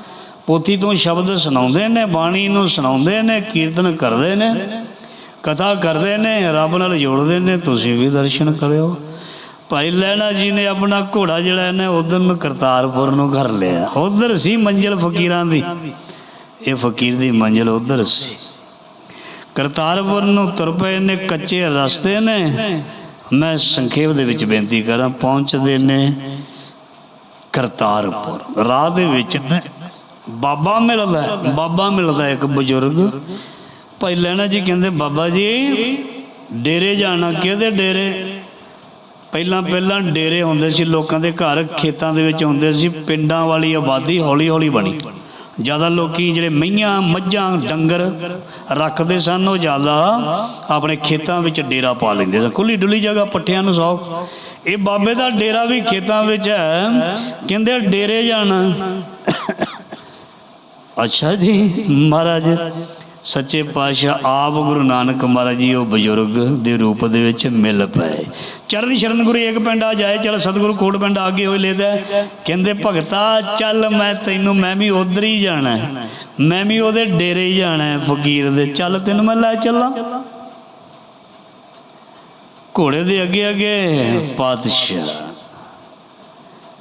ਪੋਥੀ ਤੋਂ ਸ਼ਬਦ ਸੁਣਾਉਂਦੇ ਨੇ, ਬਾਣੀ ਨੂੰ ਸੁਣਾਉਂਦੇ ਨੇ, ਕੀਰਤਨ ਕਰਦੇ ਨੇ, ਕਥਾ ਕਰਦੇ ਨੇ, ਰੱਬ ਨਾਲ ਜੋੜਦੇ ਨੇ, ਤੁਸੀਂ ਵੀ ਦਰਸ਼ਨ ਕਰਿਓ। ਭਾਈ ਲੈਣਾ ਜੀ ਨੇ ਆਪਣਾ ਘੋੜਾ ਜਿਹੜਾ ਇਹਨੇ ਉਧਰ ਨੂੰ ਕਰਤਾਰਪੁਰ ਨੂੰ ਘਰ ਲਿਆ। ਉਧਰ ਸੀ ਮੰਜ਼ਿਲ ਫਕੀਰਾਂ ਦੀ। ਇਹ ਫਕੀਰ ਦੀ ਮੰਜ਼ਿਲ ਉਧਰ ਸੀ। ਕਰਤਾਰਪੁਰ ਨੂੰ ਤੁਰ ਪਏ ਨੇ, ਕੱਚੇ ਰਸਤੇ ਨੇ। ਮੈਂ ਸੰਖੇਪ ਦੇ ਵਿੱਚ ਬੇਨਤੀ ਕਰਾਂ, ਪਹੁੰਚਦੇ ਨੇ ਕਰਤਾਰਪੁਰ। ਰਾਹ ਦੇ ਵਿੱਚ ਨਾ ਬਾਬਾ ਮਿਲਦਾ ਬਾਬਾ ਮਿਲਦਾ ਇੱਕ ਬਜ਼ੁਰਗ। ਭਾਈ ਲੈਣਾ ਜੀ ਕਹਿੰਦੇ, ਬਾਬਾ ਜੀ, ਡੇਰੇ ਜਾਣਾ ਕਿਹਦੇ ਡੇਰੇ? ਪਹਿਲਾਂ ਪਹਿਲਾਂ ਡੇਰੇ ਹੁੰਦੇ ਸੀ, ਲੋਕਾਂ ਦੇ ਘਰ ਖੇਤਾਂ ਦੇ ਵਿੱਚ ਹੁੰਦੇ ਸੀ, ਪਿੰਡਾਂ ਵਾਲੀ ਆਬਾਦੀ ਹੌਲੀ ਹੌਲੀ ਬਣੀ। ਜ਼ਿਆਦਾ ਲੋਕੀ ਜਿਹੜੇ ਮਈਆਂ, ਮੱਝਾਂ, ਡੰਗਰ ਰੱਖਦੇ ਸਨ, ਉਹ ਜ਼ਿਆਦਾ ਆਪਣੇ ਖੇਤਾਂ ਵਿੱਚ ਡੇਰਾ ਪਾ ਲੈਂਦੇ ਸਨ। ਖੁੱਲੀ ਡੁੱਲੀ ਜਗ੍ਹਾ, ਪੱਠਿਆਂ ਨੂੰ ਸੌਖ। ਇਹ ਬਾਬੇ ਦਾ ਡੇਰਾ ਵੀ ਖੇਤਾਂ ਵਿੱਚ ਹੈ। ਕਹਿੰਦੇ ਡੇਰੇ ਜਾਣਾ। ਅੱਛਾ ਜੀ, ਮਹਾਰਾਜ, ਸੱਚੇ ਪਾਤਸ਼ਾਹ, ਆਪ ਗੁਰੂ ਨਾਨਕ ਮਹਾਰਾਜ ਜੀ, ਉਹ ਬਜ਼ੁਰਗ ਦੇ ਰੂਪ ਦੇ ਵਿੱਚ ਮਿਲ ਪਏ। ਚਰਨ ਸ਼ਰਨ ਗੁਰੂ ਏਕ ਪਿੰਡ ਆ ਜਾਏ, ਚਲ ਸਤਿਗੁਰੂ ਕੋਟ ਪਿੰਡ ਆਗੇ ਹੋਏ ਲੈਦਾ ਕਹਿੰਦੇ, ਭਗਤਾ, ਚੱਲ ਮੈਂ ਤੈਨੂੰ, ਮੈਂ ਵੀ ਉਧਰ ਹੀ ਜਾਣਾ ਮੈਂ ਵੀ ਉਹਦੇ ਡੇਰੇ ਹੀ ਜਾਣਾ ਫਕੀਰ ਦੇ, ਚੱਲ ਤੈਨੂੰ ਮੈਂ ਲੈ ਚੱਲਾਂ। ਘੋੜੇ ਦੇ ਅੱਗੇ ਅੱਗੇ ਪਾਤਸ਼ਾਹ।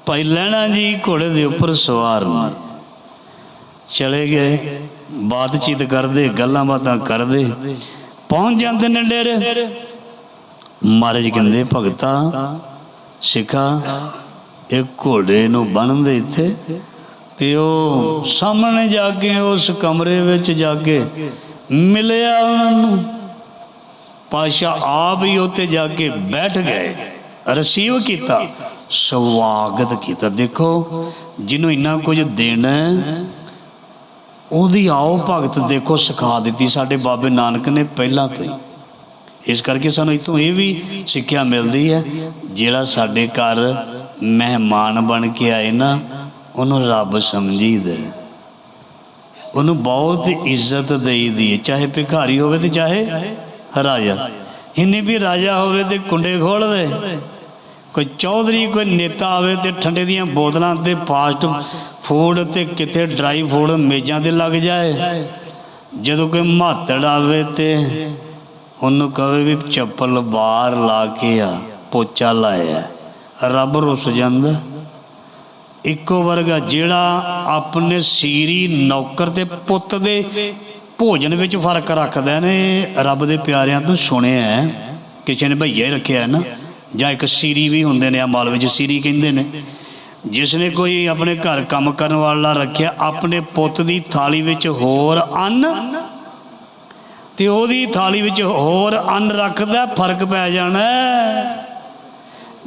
ਭਾਈ ਲੈਣਾ ਜੀ ਘੋੜੇ ਦੇ ਉੱਪਰ ਸਵਾਰ ਨੇ। ਚਲੇ ਗਏ, ਬਾਤਚੀਤ ਕਰਦੇ, ਗੱਲਾਂ ਬਾਤਾਂ ਕਰਦੇ। ਪਹੁੰਚ ਜਾਂਦੇ ਨੇ ਡੇਰੇ। ਮਹਾਰਾਜ ਕਹਿੰਦੇ, ਭਗਤਾ, ਸਿੱਖਾ, ਇਹ ਘੋੜੇ ਨੂੰ ਬੰਨਦੇ ਇੱਥੇ ਤੇ ਉਹ ਸਾਹਮਣੇ ਜਾ ਕੇ, ਉਸ ਕਮਰੇ ਵਿੱਚ ਜਾ ਕੇ ਮਿਲਿਆ ਉਹਨਾਂ ਨੂੰ। ਪਾਸ਼ਾ ਆਪ ਹੀ ਉੱਤੇ ਜਾ ਕੇ ਬੈਠ ਗਏ। ਰਸੀਵ ਕੀਤਾ। ਸਵਾਗਤ ਕੀਤਾ। ਦੇਖੋ, ਜਿਹਨੂੰ ਇੰਨਾ ਕੁਝ ਦੇਣਾ ਉਹਦੀ ਆਓ ਭਗਤ ਦੇਖੋ ਸਿਖਾ ਦਿੱਤੀ ਸਾਡੇ ਬਾਬੇ ਨਾਨਕ ਨੇ ਪਹਿਲਾਂ ਤੋਂ ਹੀ। ਇਸ ਕਰਕੇ ਸਾਨੂੰ ਇਤੋਂ ਇਹ ਵੀ ਸਿੱਖਿਆ ਮਿਲਦੀ ਹੈ, ਜਿਹੜਾ ਸਾਡੇ ਘਰ ਮਹਿਮਾਨ ਬਣ ਕੇ ਆਏ ਨਾ, ਉਹਨੂੰ ਰੱਬ ਸਮਝੀਦਾ ਹੈ। ਉਹਨੂੰ ਬਹੁਤ ਇੱਜ਼ਤ ਦੇਈਦੀ ਹੈ। ਚਾਹੇ ਭਿਖਾਰੀ ਹੋਵੇ ਤੇ ਚਾਹੇ ਰਾਜਾ। ਇੰਨੀ ਵੀ ਰਾਜਾ ਹੋਵੇ ਤੇ ਕੁੰਡੇ ਖੋਲ ਦੇ। ਕੋਈ ਚੌਧਰੀ, ਕੋਈ ਨੇਤਾ ਆਵੇ ਤੇ ਠੰਡੇ ਦੀਆਂ ਬੋਤਲਾਂ ਤੇ ਫਾਸਟ ਫੂਡ ਤੇ ਕਿਤੇ ਡਰਾਈ ਫੂਡ ਮੇਜ਼ਾਂ ਤੇ ਲੱਗ ਜਾਏ। ਜਦੋਂ ਕੋਈ ਮਾਤੜ ਆਵੇ ਤੇ ਉਹਨੂੰ ਕਹੇ ਵੀ ਚੱਪਲ ਬਾਹਰ ਲਾ ਕੇ ਆ, ਪੋਚਾ ਲਾਇਆ। ਰੱਬ ਰੁੱਸ ਜਾਂਦਾ। ਇੱਕੋ ਵਰਗਾ ਜਿਹੜਾ ਆਪਣੇ ਸੀਰੀ ਨੌਕਰ ਤੇ ਪੁੱਤ ਦੇ ਭੋਜਨ ਵਿੱਚ ਫ਼ਰਕ ਰੱਖਦਾ ਨੇ। ਰੱਬ ਦੇ ਪਿਆਰਿਆਂ ਤੋਂ ਸੁਣਿਆ ਕਿਸੇ ਨੇ ਭਈਆ ਹੀ ਰੱਖਿਆ ਹੈ ਨਾ। ਜਾਂ ਇੱਕ ਸੀਰੀ ਵੀ ਹੁੰਦੇ ਨੇ ਆ ਮਾਲ ਵਿੱਚ ਸੀਰੀ ਕਹਿੰਦੇ ਨੇ। ਜਿਸ ਨੇ ਕੋਈ ਆਪਣੇ ਘਰ ਕੰਮ ਕਰਨ ਵਾਲਾ ਰੱਖਿਆ, ਆਪਣੇ ਪੁੱਤ ਦੀ ਥਾਲੀ ਵਿੱਚ ਹੋਰ ਅੰਨ ਤੇ ਉਹਦੀ ਥਾਲੀ ਵਿੱਚ ਹੋਰ ਅੰਨ ਰੱਖਦਾ, ਫ਼ਰਕ ਪੈ ਜਾਣਾ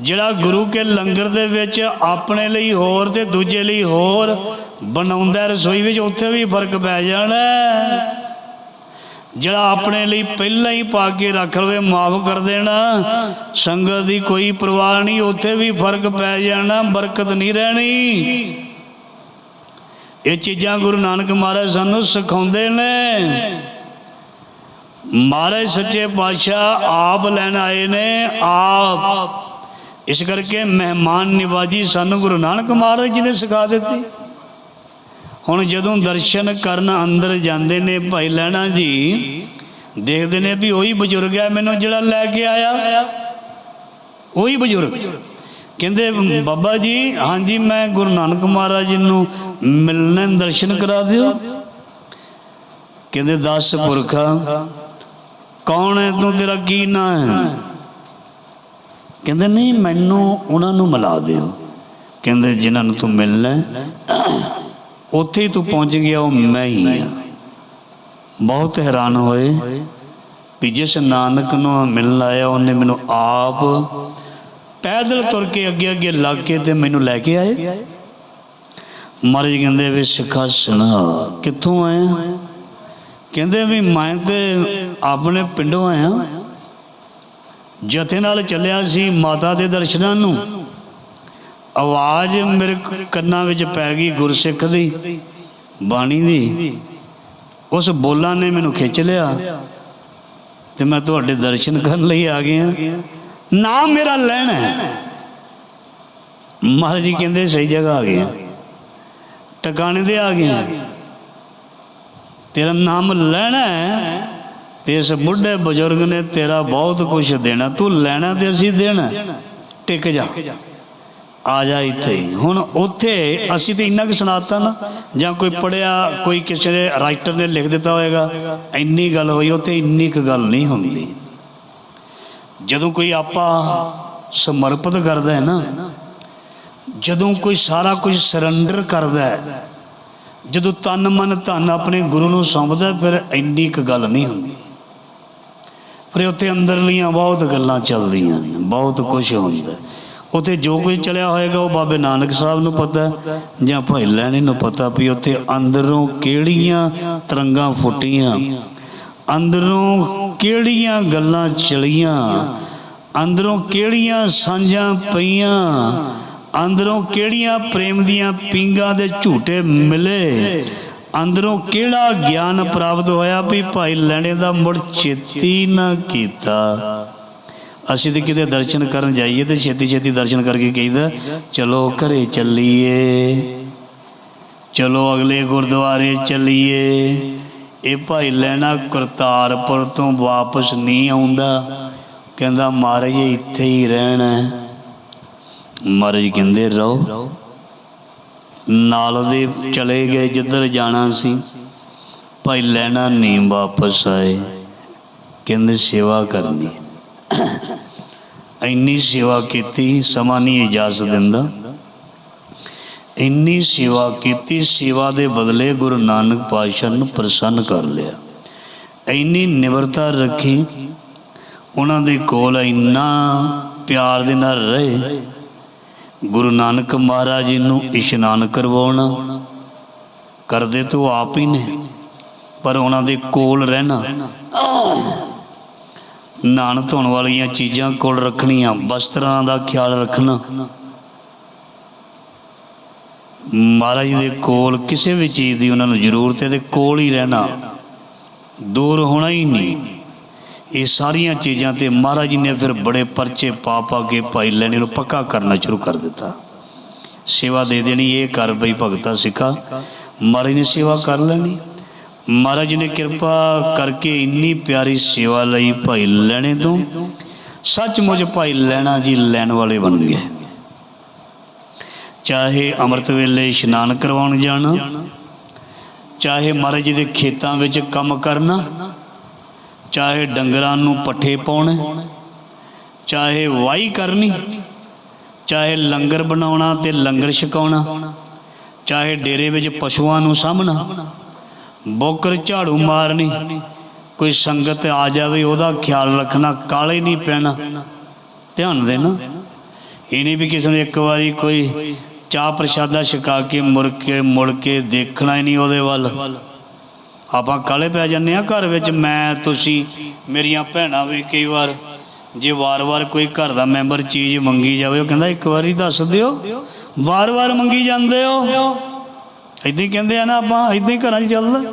ਜਿਹੜਾ ਗੁਰੂ ਕੇ ਲੰਗਰ ਦੇ ਵਿੱਚ ਆਪਣੇ ਲਈ ਹੋਰ ਤੇ ਦੂਜੇ ਲਈ ਹੋਰ ਬਣਾਉਂਦਾ ਰਸੋਈ ਵਿੱਚ ਉੱਥੇ ਵੀ ਫ਼ਰਕ ਪੈ ਜਾਣਾ ਜਿਹੜਾ ਆਪਣੇ ਲਈ ਪਹਿਲਾਂ ਹੀ ਪਾ ਕੇ ਰੱਖ ਲਵੇ, ਮਾਫ ਕਰ ਦੇਣਾ। ਸੰਗਤ ਦੀ ਕੋਈ ਪਰਵਾਹ ਨਹੀਂ, ਉੱਥੇ ਵੀ ਫ਼ਰਕ ਪੈ ਜਾਣਾ, ਬਰਕਤ ਨਹੀਂ ਰਹਿਣੀ। ਇਹ ਚੀਜ਼ਾਂ ਗੁਰੂ ਨਾਨਕ ਮਹਾਰਾਜ ਸਾਨੂੰ ਸਿਖਾਉਂਦੇ ਨੇ। ਮਹਾਰਾਜ ਸੱਚੇ ਪਾਤਸ਼ਾਹ ਆਪ ਲੈਣ ਆਏ ਨੇ, ਆਪ। ਇਸ ਕਰਕੇ ਮਹਿਮਾਨ ਨਿਵਾਜੀ ਸਾਨੂੰ ਗੁਰੂ ਨਾਨਕ ਮਹਾਰਾਜ ਜੀ ਨੇ ਸਿਖਾ ਦਿੱਤੀ। ਹੁਣ ਜਦੋਂ ਦਰਸ਼ਨ ਕਰਨ ਅੰਦਰ ਜਾਂਦੇ ਨੇ ਭਾਈ ਲੈਣਾ ਜੀ, ਦੇਖਦੇ ਨੇ ਵੀ ਉਹੀ ਬਜ਼ੁਰਗ ਹੈ ਮੈਨੂੰ ਜਿਹੜਾ ਲੈ ਕੇ ਆਇਆ। ਉਹੀ ਬਜ਼ੁਰਗ। ਕਹਿੰਦੇ, ਬਾਬਾ ਜੀ, ਹਾਂਜੀ, ਮੈਂ ਗੁਰੂ ਨਾਨਕ ਮਹਾਰਾਜ ਜੀ ਨੂੰ ਮਿਲਣ ਦਰਸ਼ਨ ਕਰਾ ਦਿਓ। ਕਹਿੰਦੇ, ਦਸ ਪੁਰਖਾ, ਕੌਣ ਹੈ ਤੂੰ, ਤੇਰਾ ਕੀ ਨਾਂ ਹੈ? ਕਹਿੰਦੇ, ਨਹੀਂ, ਮੈਨੂੰ ਉਹਨਾਂ ਨੂੰ ਮਿਲਾ ਦਿਓ। ਕਹਿੰਦੇ, ਜਿਨ੍ਹਾਂ ਨੂੰ ਤੂੰ ਮਿਲਣਾ ਉੱਥੇ ਹੀ ਤੂੰ ਪਹੁੰਚ ਗਿਆ, ਉਹ ਮੈਂ ਹੀ ਹਾਂ। ਬਹੁਤ ਹੈਰਾਨ ਹੋਏ ਵੀ ਜਿਸ ਨਾਨਕ ਨੂੰ ਮਿਲਣ ਆਇਆ, ਉਹਨੇ ਮੈਨੂੰ ਆਪ ਪੈਦਲ ਤੁਰ ਕੇ ਅੱਗੇ ਅੱਗੇ ਲੱਗ ਕੇ ਤੇ ਮੈਨੂੰ ਲੈ ਕੇ ਆਏ। ਮਹਾਰਾਜ ਕਹਿੰਦੇ ਵੀ, ਸਿੱਖਾ ਸੁਣਾ, ਕਿੱਥੋਂ ਆਇਆ ਕਹਿੰਦੇ ਵੀ, ਮੈਂ ਤੇ ਆਪਣੇ ਪਿੰਡੋਂ ਆਇਆ। ਜਥੇ ਨਾਲ ਚੱਲਿਆ ਸੀ ਮਾਤਾ ਦੇ ਦਰਸ਼ਨਾਂ ਨੂੰ। ਆਵਾਜ਼ ਮੇਰੇ ਕੰਨਾਂ ਵਿੱਚ ਪੈ ਗਈ ਗੁਰਸਿੱਖ ਦੀ, ਬਾਣੀ ਦੀ। ਉਸ ਬੋਲਾਂ ਨੇ ਮੈਨੂੰ ਖਿੱਚ ਲਿਆ ਤੇ ਮੈਂ ਤੁਹਾਡੇ ਦਰਸ਼ਨ ਕਰਨ ਲਈ ਆ ਗਿਆ। ਨਾਮ ਮੇਰਾ ਲੈਣਾ ਹੈ। ਮਹਾਰਾਜ ਜੀ ਕਹਿੰਦੇ ਸਹੀ ਜਗ੍ਹਾ ਆ ਗਿਆ ਟਿਕਾਣੇ ਤੇ ਆ ਗਿਆ ਤੇਰਾ ਨਾਮ ਲੈਣਾ ਹੈ ਤੇ ਇਸ ਬੁੱਢੇ ਬਜ਼ੁਰਗ ਨੇ ਤੇਰਾ ਬਹੁਤ ਕੁਝ ਦੇਣਾ। ਤੂੰ ਲੈਣਾ ਤੇ ਅਸੀਂ ਦੇਣਾ। ਟਿਕ ਜਾ। ਆ ਜਾ ਇੱਥੇ ਹੁਣ ਉੱਥੇ ਅਸੀਂ ਤੇ ਇੰਨਾ ਕਿ ਸੁਣਾਤਾ ਨਾ, ਜਾਂ ਕੋਈ ਪੜਿਆ ਕੋਈ ਕਿਸੇ ਨੇ ਰਾਈਟਰ ਨੇ ਲਿਖ ਦਿੱਤਾ ਹੋਏਗਾ, ਇੰਨੀ ਗੱਲ ਹੋਈ, ਉੱਥੇ ਇੰਨੀ ਕੁ ਗੱਲ ਨਹੀਂ ਹੁੰਦੀ। ਜਦੋਂ ਕੋਈ ਆਪਾ ਸਮਰਪਿਤ ਕਰਦਾ ਹੈ ਨਾ, ਜਦੋਂ ਕੋਈ ਸਾਰਾ ਕੁਝ ਸਰੈਂਡਰ ਕਰਦਾ ਹੈ, ਜਦੋਂ ਤਨ ਮਨ ਧਨ ਆਪਣੇ ਗੁਰੂ ਨੂੰ ਸੌਂਪਦਾ ਫਿਰ ਇੰਨੀ ਕੁ ਗੱਲ ਨਹੀਂ ਹੁੰਦੀ। ਪਰ ਉੱਥੇ ਅੰਦਰਲੀਆਂ ਬਹੁਤ ਗੱਲਾਂ ਚੱਲਦੀਆਂ ਨੇ, ਬਹੁਤ ਕੁਝ ਹੁੰਦਾ ਉੱਥੇ ਜੋ ਕੁਝ ਚਲਿਆ ਹੋਏਗਾ ਉਹ ਬਾਬੇ ਨਾਨਕ ਸਾਹਿਬ ਨੂੰ ਪਤਾ ਜਾਂ ਭਾਈ ਲੈਣੇ ਨੂੰ ਪਤਾ ਵੀ ਉੱਥੇ ਅੰਦਰੋਂ ਕਿਹੜੀਆਂ ਤਰੰਗਾਂ ਫੁੱਟੀਆਂ ਅੰਦਰੋਂ ਕਿਹੜੀਆਂ ਗੱਲਾਂ ਚਲੀਆਂ ਅੰਦਰੋਂ ਕਿਹੜੀਆਂ ਸਾਂਝਾਂ ਪਈਆਂ ਅੰਦਰੋਂ ਕਿਹੜੀਆਂ ਪ੍ਰੇਮ ਦੀਆਂ ਪੀਂਗਾਂ ਦੇ ਝੂਟੇ ਮਿਲੇ ਅੰਦਰੋਂ ਕਿਹੜਾ ਗਿਆਨ ਪ੍ਰਾਪਤ ਹੋਇਆ ਵੀ ਭਾਈ ਲੈਣੇ ਦਾ ਮੁੜ ਚੇਤੀ ਨਾ ਕੀਤਾ। ਅਸੀਂ ਤੇ ਕਿਤੇ ਦਰਸ਼ਨ ਕਰਨ ਜਾਈਏ ਤੇ ਛੇਤੀ ਛੇਤੀ ਦਰਸ਼ਨ ਕਰਕੇ ਕਹੀਦਾ, ਚਲੋ ਘਰੇ ਚੱਲੀਏ। ਚਲੋ ਅਗਲੇ ਗੁਰਦੁਆਰੇ ਚੱਲੀਏ। ਇਹ ਭਾਈ ਲੈਣਾ ਕਰਤਾਰਪੁਰ ਤੋਂ ਵਾਪਸ ਨਹੀਂ ਆਉਂਦਾ। ਕਹਿੰਦਾ, ਮਹਾਰਾਜ, ਇੱਥੇ ਹੀ ਰਹਿਣਾ ਮਹਾਰਾਜ ਕਹਿੰਦੇ, ਰਹੋ। ਨਾਲ ਦੇ ਚਲੇ ਗਏ, ਜਿੱਧਰ ਜਾਣਾ ਸੀ। ਭਾਈ ਲੈਣਾ ਨਹੀਂ ਵਾਪਸ ਆਏ। ਕਹਿੰਦੇ, ਸੇਵਾ ਕਰਨੀ ਇੰਨੀ ਸੇਵਾ ਕੀਤੀ, ਸਮਾਂ ਨਹੀਂ ਇਜਾਜ਼ਤ ਦਿੰਦਾ। ਇੰਨੀ ਸੇਵਾ ਕੀਤੀ, ਸੇਵਾ ਦੇ ਬਦਲੇ ਗੁਰੂ ਨਾਨਕ ਪਾਤਸ਼ਾਹ ਨੂੰ ਪ੍ਰਸੰਨ ਕਰ ਲਿਆ। ਇੰਨੀ ਨਿਮਰਤਾ ਰੱਖੀ, ਉਹਨਾਂ ਦੇ ਕੋਲ ਇੰਨਾ ਪਿਆਰ ਦੇ ਨਾਲ ਰਹੇ। ਗੁਰੂ ਨਾਨਕ ਮਹਾਰਾਜ ਜੀ ਨੂੰ ਇਸ਼ਨਾਨ ਕਰਵਾਉਣਾ ਕਰਦੇ ਤੋਂ ਆਪ ਹੀ ਨੇ, ਪਰ ਉਹਨਾਂ ਦੇ ਕੋਲ ਰਹਿਣਾ। ਨਾਨ ਧੋਣ ਵਾਲੀਆਂ ਚੀਜ਼ਾਂ ਕੋਲ ਰੱਖਣੀਆਂ। ਵਸਤਰਾਂ ਦਾ ਖਿਆਲ ਰੱਖਣਾ। ਮਹਾਰਾਜ ਦੇ ਕੋਲ ਕਿਸੇ ਵੀ ਚੀਜ਼ ਦੀ ਉਹਨਾਂ ਨੂੰ ਜ਼ਰੂਰਤ ਹੈ ਤੇ ਕੋਲ ਹੀ ਰਹਿਣਾ। ਦੂਰ ਹੋਣਾ ਹੀ ਨਹੀਂ। ਇਹ ਸਾਰੀਆਂ ਚੀਜ਼ਾਂ ਤੇ ਮਹਾਰਾਜ ਨੇ ਫਿਰ ਬੜੇ ਪਰਚੇ ਪਾ ਪਾ ਕੇ ਭਾਈ ਲੈਣੇ ਨੂੰ ਪੱਕਾ ਕਰਨਾ ਸ਼ੁਰੂ ਕਰ ਦਿੱਤਾ। ਸੇਵਾ ਦੇ ਦੇਣੀ, ਇਹ ਕਰ ਬਈ ਭਗਤਾ ਸਿੱਖਾ। ਮਹਾਰਾਜ ਨੇ ਸੇਵਾ ਕਰ ਲੈਣੀ। ਮਹਾਰਾਜ ਨੇ ਕਿਰਪਾ ਕਰਕੇ ਇੰਨੀ ਪਿਆਰੀ ਸੇਵਾ ਲਈ ਭਾਈ ਲੈਣੇ ਤੋਂ। ਸੱਚਮੁੱਚ ਭਾਈ ਲੈਣਾ ਜੀ ਲੈਣ ਵਾਲੇ ਬਣ ਗਏ। ਚਾਹੇ ਅੰਮ੍ਰਿਤ ਵੇਲੇ ਇਸ਼ਨਾਨ ਕਰਵਾਉਣ ਜਾਣਾ, ਚਾਹੇ ਮਹਾਰਾਜ ਜੀ ਦੇ ਖੇਤਾਂ ਵਿੱਚ ਕੰਮ ਕਰਨਾ, ਚਾਹੇ ਡੰਗਰਾਂ ਨੂੰ ਪੱਠੇ ਪਾਉਣੇ, ਚਾਹੇ ਵਾਈ ਕਰਨੀ, ਚਾਹੇ ਲੰਗਰ ਬਣਾਉਣਾ ਤੇ ਲੰਗਰ ਛਕਾਉਣਾ, ਚਾਹੇ ਡੇਰੇ ਵਿੱਚ ਪਸ਼ੂਆਂ ਨੂੰ ਸਾਂਭਣਾ ਬੋਕਰ ਝਾੜੂ ਮਾਰਨੀ, ਕੋਈ ਸੰਗਤ ਆ ਜਾਵੇ, ਉਹਦਾ ਖਿਆਲ ਰੱਖਣਾ ਕਾਲੇ ਨਹੀਂ ਪੈਣਾ। ਧਿਆਨ ਦੇਣਾ। ਇਹ ਨਹੀਂ ਵੀ ਕਿਸੇ ਨੂੰ ਇੱਕ ਵਾਰੀ ਕੋਈ ਚਾਹ ਪ੍ਰਸ਼ਾਦਾ ਛਕਾ ਕੇ ਮੁੜ ਕੇ ਮੁੜ ਕੇ ਦੇਖਣਾ ਹੀ ਨਹੀਂ ਉਹਦੇ ਵੱਲ। ਆਪਾਂ ਕਾਲੇ ਪੈ ਜਾਂਦੇ ਆ ਘਰ ਵਿੱਚ, ਮੈਂ, ਤੁਸੀਂ, ਮੇਰੀਆਂ ਭੈਣਾਂ ਵੀ ਕਈ ਵਾਰ ਜੇ ਵਾਰ-ਵਾਰ ਕੋਈ ਘਰ ਦਾ ਮੈਂਬਰ ਚੀਜ਼ ਮੰਗੀ ਜਾਵੇ, ਉਹ ਕਹਿੰਦਾ ਇੱਕ ਵਾਰੀ ਦੱਸ ਦਿਓ। ਵਾਰ-ਵਾਰ ਮੰਗੀ ਜਾਂਦੇ ਹੋ। ਇਦਾਂ ਹੀ ਕਹਿੰਦੇ ਆ ਨਾ ਆਪਾਂ ਇਦਾਂ ਹੀ ਘਰਾਂ 'ਚ ਚੱਲਦਾ।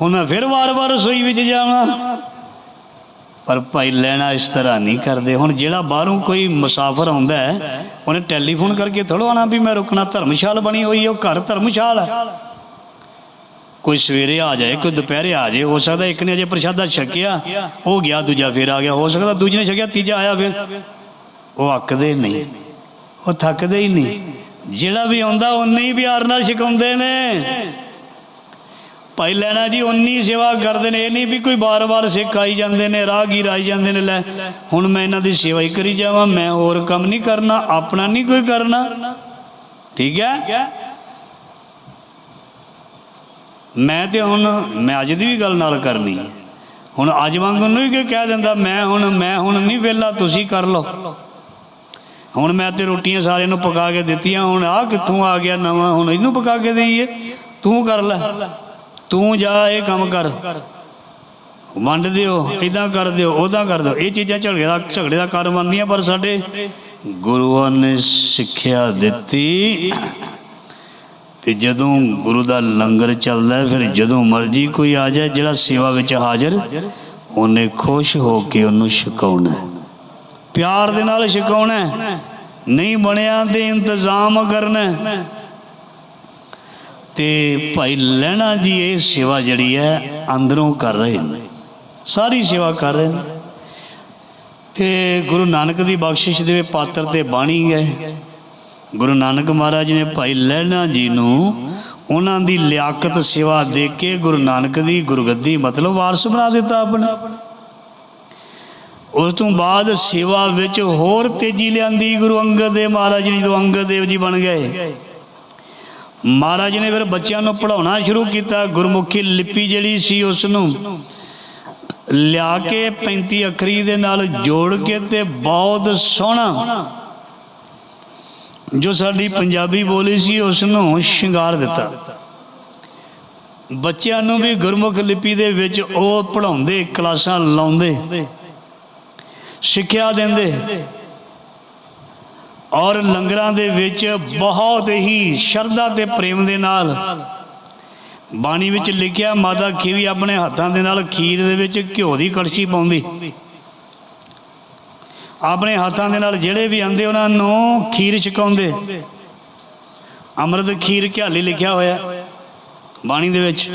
ਹੁਣ ਮੈਂ ਫਿਰ ਵਾਰ-ਵਾਰ ਰਸੋਈ ਵਿੱਚ ਜਾਵਾਂ। ਪਰ ਭਾਈ ਲੈਣਾ ਇਸ ਤਰ੍ਹਾਂ ਨਹੀਂ ਕਰਦੇ। ਹੁਣ ਜਿਹੜਾ ਬਾਹਰੋਂ ਕੋਈ ਮੁਸਾਫਰ ਆਉਂਦਾ ਹੈ, ਉਹਨੇ ਟੈਲੀਫੋਨ ਕਰਕੇ ਥੋੜ੍ਹਾ ਆਣਾ ਵੀ ਮੈਂ ਰੁਕਣਾ। ਧਰਮਸ਼ਾਲ ਬਣੀ ਹੋਈ ਹੈ ਉਹ ਘਰ ਧਰਮਸ਼ਾਲ ਹੈ ਕੋਈ ਸਵੇਰੇ ਆ ਜਾਏ, ਕੋਈ ਦੁਪਹਿਰੇ ਆ ਜਾਏ, ਹੋ ਸਕਦਾ ਇੱਕ ਨੇ ਅਜੇ ਪ੍ਰਸ਼ਾਦਾ ਛਕਿਆ ਉਹ ਗਿਆ, ਦੂਜਾ ਫਿਰ ਆ ਗਿਆ, ਹੋ ਸਕਦਾ ਦੂਜੇ ਨੇ ਛਕਿਆ, ਤੀਜਾ ਆਇਆ ਫਿਰ। ਉਹ ਅੱਕਦੇ ਨਹੀਂ। ਉਹ ਥੱਕਦੇ ਹੀ ਨਹੀਂ। ਜਿਹੜਾ ਵੀ ਆਉਂਦਾ ਉਨੇ ਹੀ ਪਿਆਰ ਨਾਲ ਛਕਾਉਂਦੇ ਨੇ। ਭਾਈ ਲੈਣਾ ਜੀ ਉਨੀ ਸੇਵਾ ਕਰਦੇ ਨੇ। ਇਹ ਨਹੀਂ ਵੀ ਕੋਈ ਬਾਰ-ਬਾਰ ਸਿੱਖ ਆਈ ਜਾਂਦੇ ਨੇ, ਰਾਹਗੀਰ ਆਈ ਜਾਂਦੇ ਨੇ, ਲੈ, ਹੁਣ ਮੈਂ ਇਹਨਾਂ ਦੀ ਸੇਵਾ ਹੀ ਕਰੀ ਜਾਵਾਂ, ਮੈਂ ਹੋਰ ਕੰਮ ਨਹੀਂ ਕਰਨਾ, ਆਪਣਾ ਨਹੀਂ ਕੋਈ ਕਰਨਾ। ਠੀਕ ਹੈ? ਮੈਂ ਤੇ ਹੁਣ, ਮੈਂ ਅੱਜ ਦੀ ਵੀ ਗੱਲ ਨਾਲ ਕਰਨੀ ਹੁਣ ਅੱਜ ਵਾਂਗੂ ਨੂੰ ਹੀ ਕਿ ਕਹਿ ਦਿੰਦਾ, ਮੈਂ ਹੁਣ ਮੈਂ ਹੁਣ ਨਹੀਂ ਵੇਲਾ ਤੁਸੀਂ ਕਰ ਲਓ। ਹੁਣ ਮੈਂ ਤੇ ਰੋਟੀਆਂ ਸਾਰਿਆਂ ਨੂੰ ਪਕਾ ਕੇ ਦਿੱਤੀਆਂ, ਹੁਣ ਆਹ ਕਿੱਥੋਂ ਆ ਗਿਆ ਨਵਾਂ? ਹੁਣ ਇਹਨੂੰ ਪਕਾ ਕੇ ਦੇਈਏ? ਤੂੰ ਕਰ ਲੈ। ਤੂੰ ਜਾ, ਇਹ ਕੰਮ ਕਰ। ਵੰਡ ਦਿਓ ਇਦਾਂ ਕਰ ਦਿਓ ਉਦਾਂ ਕਰ ਦਿਓ। ਇਹ ਚੀਜ਼ਾਂ ਝਗੜੇ ਦਾ ਝਗੜੇ ਦਾ ਕਾਰਨ ਬਣਦੀਆਂ ਪਰ ਸਾਡੇ ਗੁਰੂਆਂ ਨੇ ਸਿੱਖਿਆ ਦਿੱਤੀ। ਤੇ ਜਦੋਂ ਗੁਰੂ ਦਾ ਲੰਗਰ ਚੱਲਦਾ ਫਿਰ ਜਦੋਂ ਮਰਜ਼ੀ ਕੋਈ ਆ ਜਾਏ, ਜਿਹੜਾ ਸੇਵਾ ਵਿੱਚ ਹਾਜ਼ਰ, ਉਹਨੇ ਖੁਸ਼ ਹੋ ਕੇ ਉਹਨੂੰ ਛਕਾਉਣਾ ਪਿਆਰ ਦੇ ਨਾਲ ਛਕਾਉਣਾ ਨਹੀਂ ਬਣਿਆ ਤੇ ਇੰਤਜ਼ਾਮ ਕਰਨਾ ਹੈ। ਤੇ ਭਾਈ ਲੈਣਾ ਜੀ, ਇਹ ਸੇਵਾ ਜਿਹੜੀ ਹੈ, ਅੰਦਰੋਂ ਕਰ ਰਹੇ ਨੇ। ਸਾਰੀ ਸੇਵਾ ਕਰ ਰਹੇ ਨੇ। ਤੇ ਗੁਰੂ ਨਾਨਕ ਦੀ ਬਖਸ਼ਿਸ਼ ਦੇ ਪਾਤਰ ਤੇ ਬਾਣੀ ਗਏ ਗੁਰੂ ਨਾਨਕ ਮਹਾਰਾਜ ਨੇ ਭਾਈ ਲਹਿਣਾ ਜੀ ਨੂੰ ਉਹਨਾਂ ਦੀ ਲਿਆਕਤ ਸੇਵਾ ਦੇ ਕੇ ਗੁਰੂ ਨਾਨਕ ਦੀ ਗੁਰਗੱਦੀ ਮਤਲਬ ਵਾਰਸ ਬਣਾ ਦਿੱਤਾ ਆਪਣਾ। ਉਸ ਤੋਂ ਬਾਅਦ ਸੇਵਾ ਵਿੱਚ ਹੋਰ ਤੇਜ਼ੀ ਲਿਆਂਦੀ ਗੁਰੂ ਅੰਗਦ ਦੇਵ ਮਹਾਰਾਜ ਜੀ ਜਦੋਂ ਅੰਗਦ ਦੇਵ ਜੀ ਬਣ ਗਏ। ਮਹਾਰਾਜ ਨੇ ਫਿਰ ਬੱਚਿਆਂ ਨੂੰ ਪੜਾਉਣਾ ਸ਼ੁਰੂ ਕੀਤਾ। ਗੁਰਮੁਖੀ ਲਿਪੀ ਜਿਹੜੀ ਸੀ ਉਸ ਨੂੰ ਲਿਆ ਕੇ 35 ਅੱਖਰੀ ਦੇ ਨਾਲ ਜੋੜ ਕੇ ਤੇ ਬਹੁਤ ਸੋਹਣਾ ਜੋ ਸਾਡੀ ਪੰਜਾਬੀ ਬੋਲੀ ਸੀ ਉਸ ਨੂੰ ਸ਼ਿੰਗਾਰ ਦਿੱਤਾ। ਬੱਚਿਆਂ ਨੂੰ ਵੀ ਗੁਰਮੁਖ ਲਿਪੀ ਦੇ ਵਿੱਚ ਉਹ ਪੜਾਉਂਦੇ ਕਲਾਸਾਂ ਲਾਉਂਦੇ। ਸਿੱਖਿਆ ਦਿੰਦੇ। ਔਰ ਲੰਗਰਾਂ ਦੇ ਵਿੱਚ ਬਹੁਤ ਹੀ ਸ਼ਰਧਾ ਤੇ ਪ੍ਰੇਮ ਦੇ ਨਾਲ ਬਾਣੀ ਵਿੱਚ ਲਿਖਿਆ, ਮਾਤਾ ਖੀਵੀ ਆਪਣੇ ਹੱਥਾਂ ਦੇ ਨਾਲ ਖੀਰ ਦੇ ਵਿੱਚ ਘਿਓ ਦੀ ਕੜਛੀ ਪਾਉਂਦੀ। ਆਪਣੇ ਹੱਥਾਂ ਦੇ ਨਾਲ ਜਿਹੜੇ ਵੀ ਆਂਦੇ ਉਹਨਾਂ ਨੂੰ ਖੀਰ ਛਕਾਉਂਦੇ। ਅੰਮ੍ਰਿਤ ਖੀਰ ਘਿਆਲੀ ਲਿਖਿਆ ਹੋਇਆ ਬਾਣੀ ਦੇ ਵਿੱਚ।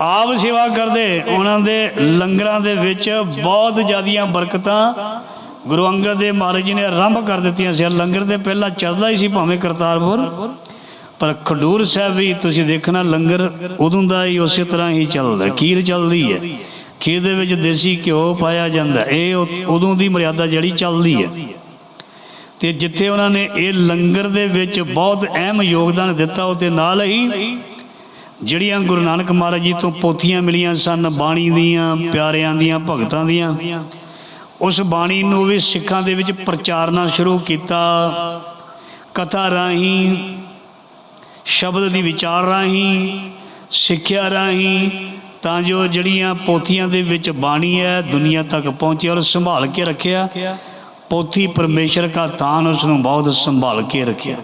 ਆਪ ਸੇਵਾ ਕਰਦੇ, ਉਹਨਾਂ ਦੇ ਲੰਗਰਾਂ ਦੇ ਵਿੱਚ ਬਹੁਤ ਜ਼ਿਆਦੀਆਂ ਬਰਕਤਾਂ। ਗੁਰੂ ਅੰਗਦ ਦੇਵ ਮਹਾਰਾਜ ਜੀ ਨੇ ਆਰੰਭ ਕਰ ਦਿੱਤੀਆਂ ਸੀ। ਲੰਗਰ ਦੇ ਪਹਿਲਾਂ ਚੱਲਦਾ ਹੀ ਸੀ ਭਾਵੇਂ ਕਰਤਾਰਪੁਰ। ਪਰ ਖਡੂਰ ਸਾਹਿਬ ਵੀ ਤੁਸੀਂ ਦੇਖਣਾ, ਲੰਗਰ ਉਦੋਂ ਦਾ ਹੀ ਉਸੇ ਤਰ੍ਹਾਂ ਹੀ ਚੱਲਦਾ, ਖੀਰ ਚੱਲਦੀ ਹੈ। ਖੀਰ ਦੇ ਵਿੱਚ ਦੇਸੀ ਘਿਓ ਪਾਇਆ ਜਾਂਦਾ ਇਹ ਉਦੋਂ ਦੀ ਮਰਿਆਦਾ ਜਿਹੜੀ ਚੱਲਦੀ ਹੈ। ਤੇ ਜਿੱਥੇ ਉਹਨਾਂ ਨੇ ਇਹ ਲੰਗਰ ਦੇ ਵਿੱਚ ਬਹੁਤ ਅਹਿਮ ਯੋਗਦਾਨ ਦਿੱਤਾ, ਉਹਦੇ ਨਾਲ ਹੀ ਜਿਹੜੀਆਂ ਗੁਰੂ ਨਾਨਕ ਮਹਾਰਾਜ ਜੀ ਤੋਂ ਪੋਥੀਆਂ ਮਿਲੀਆਂ ਸਨ, ਬਾਣੀ ਦੀਆਂ, ਪਿਆਰਿਆਂ ਦੀਆਂ, ਭਗਤਾਂ ਦੀਆਂ, ਉਸ ਬਾਣੀ ਨੂੰ ਵੀ ਸਿੱਖਾਂ ਦੇ ਵਿੱਚ ਪ੍ਰਚਾਰਨਾ ਸ਼ੁਰੂ ਕੀਤਾ। ਕਥਾ ਰਾਹੀਂ, ਸ਼ਬਦ ਦੀ ਵਿਚਾਰ ਰਾਹੀਂ, ਸਿੱਖਿਆ ਰਾਹੀਂ, ਤਾਂ ਜੋ ਜਿਹੜੀਆਂ ਪੋਥੀਆਂ ਦੇ ਵਿੱਚ ਬਾਣੀ ਹੈ, ਦੁਨੀਆ ਤੱਕ ਪਹੁੰਚੇ ਔਰ ਸੰਭਾਲ ਕੇ ਰੱਖਿਆ। ਪੋਥੀ ਪਰਮੇਸ਼ਰ ਦਾ ਤਾਨ ਉਸ ਨੂੰ ਬਹੁਤ ਸੰਭਾਲ ਕੇ ਰੱਖਿਆ।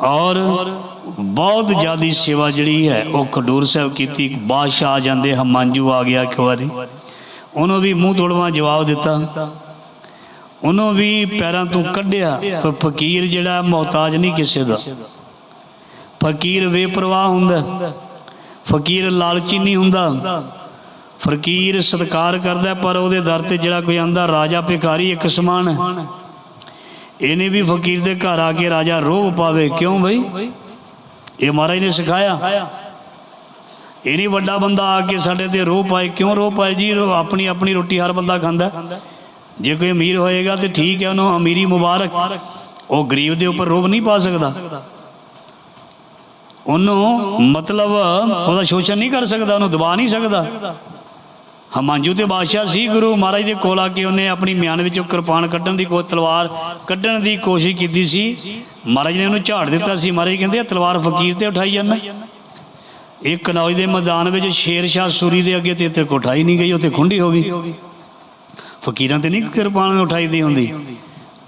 ਔਰ ਬਹੁਤ ਜ਼ਿਆਦੀ ਸੇਵਾ ਜਿਹੜੀ ਹੈ, ਉਹ ਖਡੂਰ ਸਾਹਿਬ ਕੀਤੀ। ਇੱਕ ਬਾਦਸ਼ਾਹ ਜਾਂਦੇ, ਹਮਾਂਜੂ ਆ ਗਿਆ ਇੱਕ ਵਾਰੀ। ਉਹਨੂੰ ਵੀ ਮੂੰਹ ਤੋੜਵਾ ਜਵਾਬ ਦਿੱਤਾ। ਉਹਨੂੰ ਵੀ ਪੈਰਾਂ ਤੋਂ ਕੱਢਿਆ। ਪਰ ਫਕੀਰ ਜਿਹੜਾ ਮੁਹਤਾਜ ਨਹੀਂ ਕਿਸੇ ਦਾ। ਫਕੀਰ ਬੇਪਰਵਾਹ ਹੁੰਦਾ। ਫਕੀਰ ਲਾਲਚੀ ਨਹੀਂ ਹੁੰਦਾ। ਫਕੀਰ ਸਤਕਾਰ ਕਰਦਾ ਪਰ ਉਹਦੇ ਦਰ ਤੇ ਜਿਹੜਾ ਕੋਈ ਆਂਦਾ, ਰਾਜਾ ਭਿਖਾਰੀ ਇੱਕ ਸਮਾਨ ਹੈ। ਇਹਨੇ ਵੀ ਫਕੀਰ ਦੇ ਘਰ ਆ ਕੇ ਰਾਜਾ ਰੋਹ ਪਾਵੇ। ਕਿਉਂ ਬਈ? ਇਹ ਮਹਾਰਾਜ ਨੇ ਸਿਖਾਇਆ। ਇਹ ਨਹੀਂ ਵੱਡਾ ਬੰਦਾ ਆ ਕੇ ਸਾਡੇ ਤੇ ਰੋਹ ਪਾਏ। ਕਿਉਂ ਰੋਹ ਪਾਏ ਜੀ? ਆਪਣੀ ਆਪਣੀ ਰੋਟੀ ਹਰ ਬੰਦਾ ਖਾਂਦਾ। ਜੇ ਕੋਈ ਅਮੀਰ ਹੋਏਗਾ ਤੇ ਠੀਕ ਹੈ, ਉਹਨੂੰ ਅਮੀਰੀ ਮੁਬਾਰਕ। ਉਹ ਗਰੀਬ ਦੇ ਉੱਪਰ ਰੋਹ ਨਹੀਂ ਪਾ ਸਕਦਾ। ਉਹਨੂੰ ਮਤਲਬ ਉਹਦਾ ਸ਼ੋਸ਼ਣ ਨਹੀਂ ਕਰ ਸਕਦਾ। ਉਹਨੂੰ ਦਬਾ ਨਹੀਂ ਸਕਦਾ। ਹਮਾਂਜੂ ਤੇ ਬਾਦਸ਼ਾਹ ਸੀ ਗੁਰੂ ਮਹਾਰਾਜ ਦੇ ਕੋਲ ਆ ਕੇ ਉਹਨੇ ਆਪਣੀ ਮਿਆਨ ਵਿੱਚੋਂ ਕਿਰਪਾਨ ਕੱਢਣ ਦੀ ਕੋ ਤਲਵਾਰ ਕੱਢਣ ਦੀ ਕੋਸ਼ਿਸ਼ ਕੀਤੀ ਸੀ। ਮਹਾਰਾਜ ਨੇ ਉਹਨੂੰ ਝਾੜ ਦਿੱਤਾ ਸੀ। ਮਹਾਰਾਜ ਕਹਿੰਦੇ, ਇਹ ਤਲਵਾਰ ਫਕੀਰ ਤੇ ਉਠਾਈ ਜਾਂਦਾ ਇਹ ਕਨੌਜ ਦੇ ਮੈਦਾਨ ਵਿੱਚ ਸ਼ੇਰ ਸ਼ਾਹ ਸੂਰੀ ਦੇ ਅੱਗੇ ਤੇ ਤੇਰੇ ਕੋ ਉਠਾਈ ਨਹੀਂ ਗਈ ਉੱਥੇ ਖੁੰਡੀ ਹੋ ਗਈ। ਫਕੀਰਾਂ ਤੇ ਨਹੀਂ ਕਿਰਪਾਨ ਉਠਾਈਦੀ ਹੁੰਦੀ।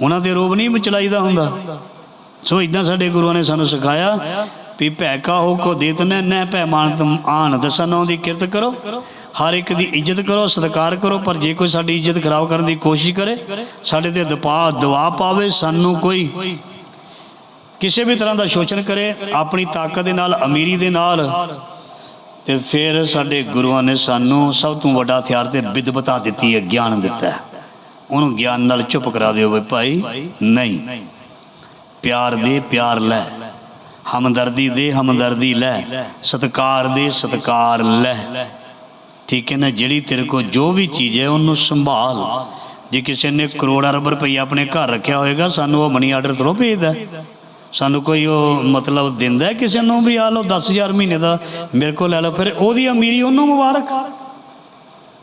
ਉਹਨਾਂ ਤੇ ਰੋਬ ਨਹੀਂ ਚਲਾਈਦਾ ਹੁੰਦਾ। ਸੋ ਇਦਾਂ ਸਾਡੇ ਗੁਰੂਆਂ ਨੇ ਸਾਨੂੰ ਸਿਖਾਇਆ ਵੀ ਭੈ ਕਾਹੋ ਕੋ ਦੇਤ ਨੈ ਨੈ ਭੈ ਮਾਨਤ ਆਣ ਦਸਨੋਂ ਦੀ ਕਿਰਤ ਕਰੋ। ਹਰ ਇੱਕ ਦੀ ਇੱਜ਼ਤ ਕਰੋ, ਸਤਿਕਾਰ ਕਰੋ, ਪਰ ਜੇ ਕੋਈ ਸਾਡੀ ਇੱਜ਼ਤ ਖਰਾਬ ਕਰਨ ਦੀ ਕੋਸ਼ਿਸ਼ ਕਰੇ, ਸਾਡੇ ਤੇ ਦਪਾ ਦਵਾ ਪਾਵੇ, ਸਾਨੂੰ ਕੋਈ ਕਿਸੇ ਵੀ ਤਰ੍ਹਾਂ ਦਾ ਸ਼ੋਸ਼ਣ ਕਰੇ, ਆਪਣੀ ਤਾਕਤ ਦੇ ਨਾਲ, ਅਮੀਰੀ ਦੇ ਨਾਲ, ਤੇ ਫਿਰ ਸਾਡੇ ਗੁਰੂਆਂ ਨੇ ਸਾਨੂੰ ਸਭ ਤੋਂ ਵੱਡਾ ਹਥਿਆਰ ਤੇ ਵਿਦਵਤਾ ਦਿੱਤੀ ਹੈ, ਗਿਆਨ ਦਿੱਤਾ ਹੈ। ਉਹਨੂੰ ਗਿਆਨ ਨਾਲ ਚੁੱਪ ਕਰਾ ਦਿਓ ਵੀ ਭਾਈ, ਨਹੀਂ। ਪਿਆਰ ਦੇ, ਪਿਆਰ ਲੈ। ਹਮਦਰਦੀ ਦੇ, ਹਮਦਰਦੀ ਲੈ। ਸਤਕਾਰ ਦੇ, ਸਤਕਾਰ ਲੈ। ਠੀਕ ਹੈ ਨਾ? ਜਿਹੜੀ ਤੇਰੇ ਕੋਲ ਜੋ ਵੀ ਚੀਜ਼ ਹੈ, ਉਹਨੂੰ ਸੰਭਾਲ। ਜੇ ਕਿਸੇ ਨੇ ਕਰੋੜ ਅਰਬ ਰੁਪਈਆ ਆਪਣੇ ਘਰ ਰੱਖਿਆ ਹੋਏਗਾ, ਸਾਨੂੰ ਉਹ ਮਨੀ ਆਰਡਰ ਥਰੋ ਭੇਜਦਾ। ਸਾਨੂੰ ਕੋਈ ਉਹ ਮਤਲਬ ਦਿੰਦਾ ਕਿਸੇ ਨੂੰ ਵੀ ਆ ਲਓ 10000 ਮਹੀਨੇ ਦਾ ਮੇਰੇ ਕੋਲ ਲੈ ਲਓ, ਫਿਰ ਉਹਦੀ ਅਮੀਰੀ ਉਹਨੂੰ ਮੁਬਾਰਕ।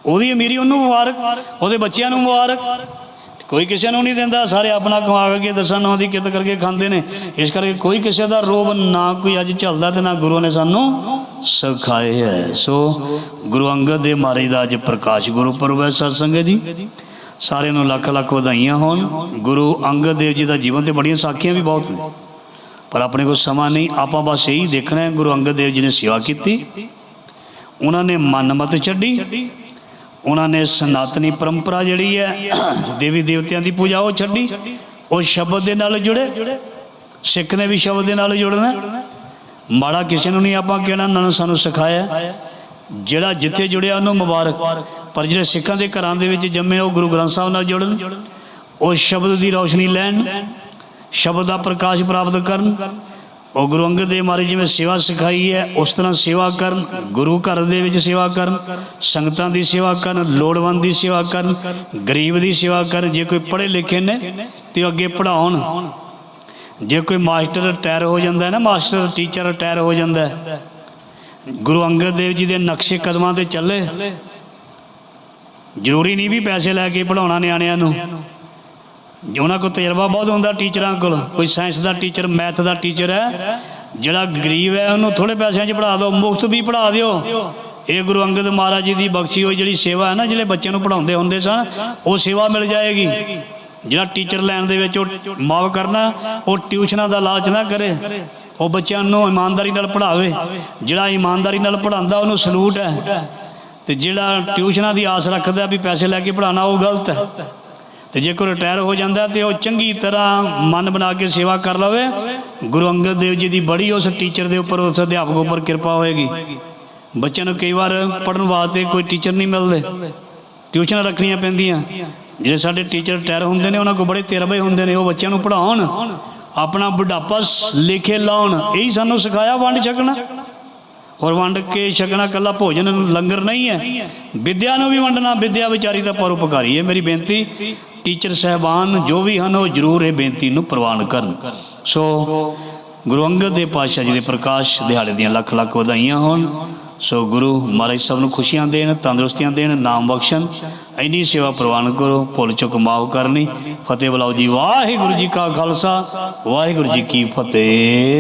ਉਹਦੀ ਅਮੀਰੀ ਉਹਨੂੰ ਮੁਬਾਰਕ, ਉਹਦੇ ਬੱਚਿਆਂ ਨੂੰ ਮੁਬਾਰਕ। ਕੋਈ ਕਿਸੇ ਨੂੰ ਨਹੀਂ ਦਿੰਦਾ, ਸਾਰੇ ਆਪਣਾ ਕਮਾ ਕੇ ਦਸਾਂ ਉਹਦੀ ਕਿਰਤ ਕਰਕੇ ਖਾਂਦੇ ਨੇ। ਇਸ ਕਰਕੇ ਕੋਈ ਕਿਸੇ ਦਾ ਰੋਬ ਨਾ ਕੋਈ ਅੱਜ ਚੱਲਦਾ ਤੇ ਨਾ ਗੁਰੂ ਨੇ ਸਾਨੂੰ ਸਿਖਾਏ ਹੈ। ਸੋ ਗੁਰੂ ਅੰਗਦ ਦੇ ਮਹਾਰਾਜ ਦਾ ਅੱਜ ਪ੍ਰਕਾਸ਼ ਗੁਰੂ ਹੈ ਸਤਸੰਗ ਜੀ। ਸਾਰਿਆਂ ਨੂੰ ਲੱਖ ਲੱਖ ਵਧਾਈਆਂ ਹੋਣ। ਗੁਰੂ ਅੰਗਦ ਦੇਵ ਜੀ ਦਾ ਜੀਵਨ ਤੇ ਬੜੀਆਂ ਸਾਖੀਆਂ ਵੀ ਬਹੁਤ ਨੇ। ਪਰ ਆਪਣੇ ਕੋਲ ਸਮਾਂ ਨਹੀਂ, ਆਪਾਂ ਬਸ ਇਹੀ ਦੇਖਣਾ ਹੈ, ਗੁਰੂ ਅੰਗਦ ਦੇਵ ਜੀ ਨੇ ਸੇਵਾ ਕੀਤੀ। ਉਹਨਾਂ ਨੇ ਮਨਮਤ ਛੱਡੀ। ਉਹਨਾਂ ਨੇ ਸਨਾਤਨੀ ਪਰੰਪਰਾ ਜਿਹੜੀ ਹੈ, ਦੇਵੀ ਦੇਵਤਿਆਂ ਦੀ ਪੂਜਾ ਉਹ ਛੱਡੀ। ਉਹ ਸ਼ਬਦ ਦੇ ਨਾਲ ਜੁੜੇ। ਸਿੱਖ ਨੇ ਵੀ ਸ਼ਬਦ ਦੇ ਨਾਲ ਜੁੜਨਾ। ਮਾੜਾ ਕਿਸੇ ਨੂੰ ਨਹੀਂ ਆਪਾਂ ਕਹਿਣਾ, ਉਹਨਾਂ ਨੇ ਸਾਨੂੰ ਸਿਖਾਇਆ। ਜਿਹੜਾ ਜਿੱਥੇ ਜੁੜਿਆ ਉਹਨੂੰ ਮੁਬਾਰਕ। ਪਰ ਜਿਹੜੇ ਸਿੱਖਾਂ ਦੇ ਘਰਾਂ ਦੇ ਵਿੱਚ ਜੰਮੇ, ਉਹ ਗੁਰੂ ਗ੍ਰੰਥ ਸਾਹਿਬ ਨਾਲ ਜੁੜਨ। ਉਹ ਸ਼ਬਦ ਦੀ ਰੌਸ਼ਨੀ ਲੈਣ। ਸ਼ਬਦ ਦਾ ਪ੍ਰਕਾਸ਼ ਪ੍ਰਾਪਤ ਕਰਨ। ਉਹ ਗੁਰੂ ਅੰਗਦ ਦੇਵ ਮਹਾਰਾਜ ਜਿਵੇਂ ਸੇਵਾ ਸਿਖਾਈ ਹੈ, ਉਸ ਤਰ੍ਹਾਂ ਸੇਵਾ ਕਰਨ, ਗੁਰੂ ਘਰ ਦੇ ਵਿੱਚ ਸੇਵਾ ਕਰਨ, ਸੰਗਤਾਂ ਦੀ ਸੇਵਾ ਕਰਨ, ਲੋੜਵੰਦ ਦੀ ਸੇਵਾ ਕਰਨ, ਗਰੀਬ ਦੀ ਸੇਵਾ ਕਰਨ, ਜੇ ਕੋਈ ਪੜ੍ਹੇ ਲਿਖੇ ਨੇ ਤੇ ਅੱਗੇ ਪੜ੍ਹਾਉਣ। ਜੇ ਕੋਈ ਮਾਸਟਰ ਰਿਟਾਇਰ ਹੋ ਜਾਂਦਾ ਹੈ ਨਾ, ਮਾਸਟਰ ਟੀਚਰ ਰਿਟਾਇਰ ਹੋ ਜਾਂਦਾ ਹੈ, ਗੁਰੂ ਅੰਗਦ ਦੇਵ ਜੀ ਦੇ ਨਕਸ਼ੇ ਕਦਮਾਂ ਤੇ ਚੱਲੇ। ਜ਼ਰੂਰੀ ਨਹੀਂ ਵੀ ਪੈਸੇ ਲੈ ਕੇ ਪੜਾਉਣਾ ਨਿਆਣਿਆਂ ਨੂੰ। ਉਹਨਾਂ ਕੋਲ ਤਜਰਬਾ ਬਹੁਤ ਹੁੰਦਾ ਟੀਚਰਾਂ ਕੋਲ। ਕੋਈ ਸਾਇੰਸ ਦਾ ਟੀਚਰ ਮੈਥ ਦਾ ਟੀਚਰ ਹੈ, ਜਿਹੜਾ ਗਰੀਬ ਹੈ, ਉਹਨੂੰ ਥੋੜੇ ਪੈਸਿਆਂ 'ਚ ਪੜ੍ਹਾ ਦਿਓ, ਮੁਫਤ ਵੀ ਪੜ੍ਹਾ ਦਿਓ। ਇਹ ਗੁਰੂ ਅੰਗਦ ਮਹਾਰਾਜ ਜੀ ਦੀ ਬਖਸ਼ੀ ਹੋਈ ਜਿਹੜੀ ਸੇਵਾ ਹੈ ਨਾ, ਜਿਹੜੇ ਬੱਚਿਆਂ ਨੂੰ ਪੜਾਉਂਦੇ ਹੁੰਦੇ ਸਨ, ਉਹ ਸੇਵਾ ਮਿਲ ਜਾਏਗੀ। ਜਿਹੜਾ ਟੀਚਰ ਲੈਣ ਦੇ ਵਿੱਚ ਉਹ ਮਾਫ ਕਰਨਾ, ਉਹ ਟਿਊਸ਼ਨਾਂ ਦਾ ਲਾਲਚ ਨਾ ਕਰੇ। ਉਹ ਬੱਚਿਆਂ ਨੂੰ ਇਮਾਨਦਾਰੀ ਨਾਲ ਪੜ੍ਹਾਵੇ। ਜਿਹੜਾ ਇਮਾਨਦਾਰੀ ਨਾਲ ਪੜ੍ਹਾਉਂਦਾ, ਉਹਨੂੰ ਸਲੂਟ ਹੈ। ਤੇ ਜਿਹੜਾ ਟਿਊਸ਼ਨਾਂ ਦੀ ਆਸ ਰੱਖਦਾ ਵੀ ਪੈਸੇ ਲੈ ਕੇ ਪੜ੍ਹਾਉਣਾ, ਉਹ ਗਲਤ ਹੈ। ਤੇ ਜੇ ਕੋਈ ਰਿਟਾਇਰ ਹੋ ਜਾਂਦਾ ਤੇ ਉਹ ਚੰਗੀ ਤਰ੍ਹਾਂ ਮਨ ਬਣਾ ਕੇ ਸੇਵਾ ਕਰ ਲਵੇ, ਗੁਰੂ ਅੰਗਦ ਦੇਵ ਜੀ ਦੀ ਬੜੀ ਉਸ ਟੀਚਰ ਦੇ ਉੱਪਰ ਉਸ ਅਧਿਆਪਕ ਉੱਪਰ ਕਿਰਪਾ ਹੋਏਗੀ। ਬੱਚਿਆਂ ਨੂੰ ਕਈ ਵਾਰ ਪੜਨ ਵਾਸਤੇ ਕੋਈ ਟੀਚਰ ਨਹੀਂ ਮਿਲਦੇ। ਟਿਊਸ਼ਨਾਂ ਰੱਖਣੀਆਂ ਪੈਂਦੀਆਂ। ਜਿਹੜੇ ਸਾਡੇ ਟੀਚਰ ਰਿਟਾਇਰ ਹੁੰਦੇ ਨੇ, ਉਹਨਾਂ ਕੋਲ ਬੜੇ ਤਜਰਬੇ ਹੁੰਦੇ ਨੇ, ਉਹ ਬੱਚਿਆਂ ਨੂੰ ਪੜਾਉਣ ਆਪਣਾ ਬੁਢਾਪਾ ਲਿਖੇ ਲਾਉਣ, ਇਹੀ ਸਾਨੂੰ ਸਿਖਾਇਆ ਵੰਡ ਛਕਣਾ। ਔਰ ਵੰਡ ਕੇ ਛਕਣਾ ਕੱਲਾ ਭੋਜਨ, ਲੰਗਰ ਨਹੀਂ ਹੈ। ਵਿਦਿਆ ਨੂੰ ਵੀ ਵੰਡਣਾ, ਵਿਦਿਆ ਵਿਚਾਰੀ ਦਾ ਪਰਉਪਕਾਰੀ ਹੈ। ਮੇਰੀ ਬੇਨਤੀ ਟੀਚਰ ਸਹਿਬਾਨ ਜੋ ਵੀ ਹਨ, ਉਹ ਜ਼ਰੂਰ ਇਹ ਬੇਨਤੀ ਨੂੰ ਪ੍ਰਵਾਨ ਕਰਨ। ਸੋ, ਗੁਰੂ ਅੰਗਦ ਦੇ ਪਾਤਸ਼ਾਹ ਜੀ ਦੇ ਪ੍ਰਕਾਸ਼ ਦਿਹਾੜੇ ਦੀਆਂ ਲੱਖ ਲੱਖ ਵਧਾਈਆਂ ਹੋਣ। ਸੋ, ਗੁਰੂ ਮਹਾਰਾਜ ਸਭ ਨੂੰ ਖੁਸ਼ੀਆਂ ਦੇਣ, ਤੰਦਰੁਸਤੀਆਂ ਦੇਣ, ਨਾਮ ਬਖਸ਼ਣ। ਇੰਨੀ ਸੇਵਾ ਪ੍ਰਵਾਨ ਕਰੋ, ਭੁੱਲ ਚੁੱਕ ਮਾਫ ਕਰਨੀ। ਫਤਿਹ ਬੁਲਾਓ ਜੀ, ਵਾਹਿਗੁਰੂ ਜੀ ਕਾ ਖਾਲਸਾ, ਵਾਹਿਗੁਰੂ ਜੀ ਕੀ ਫਤਿਹ।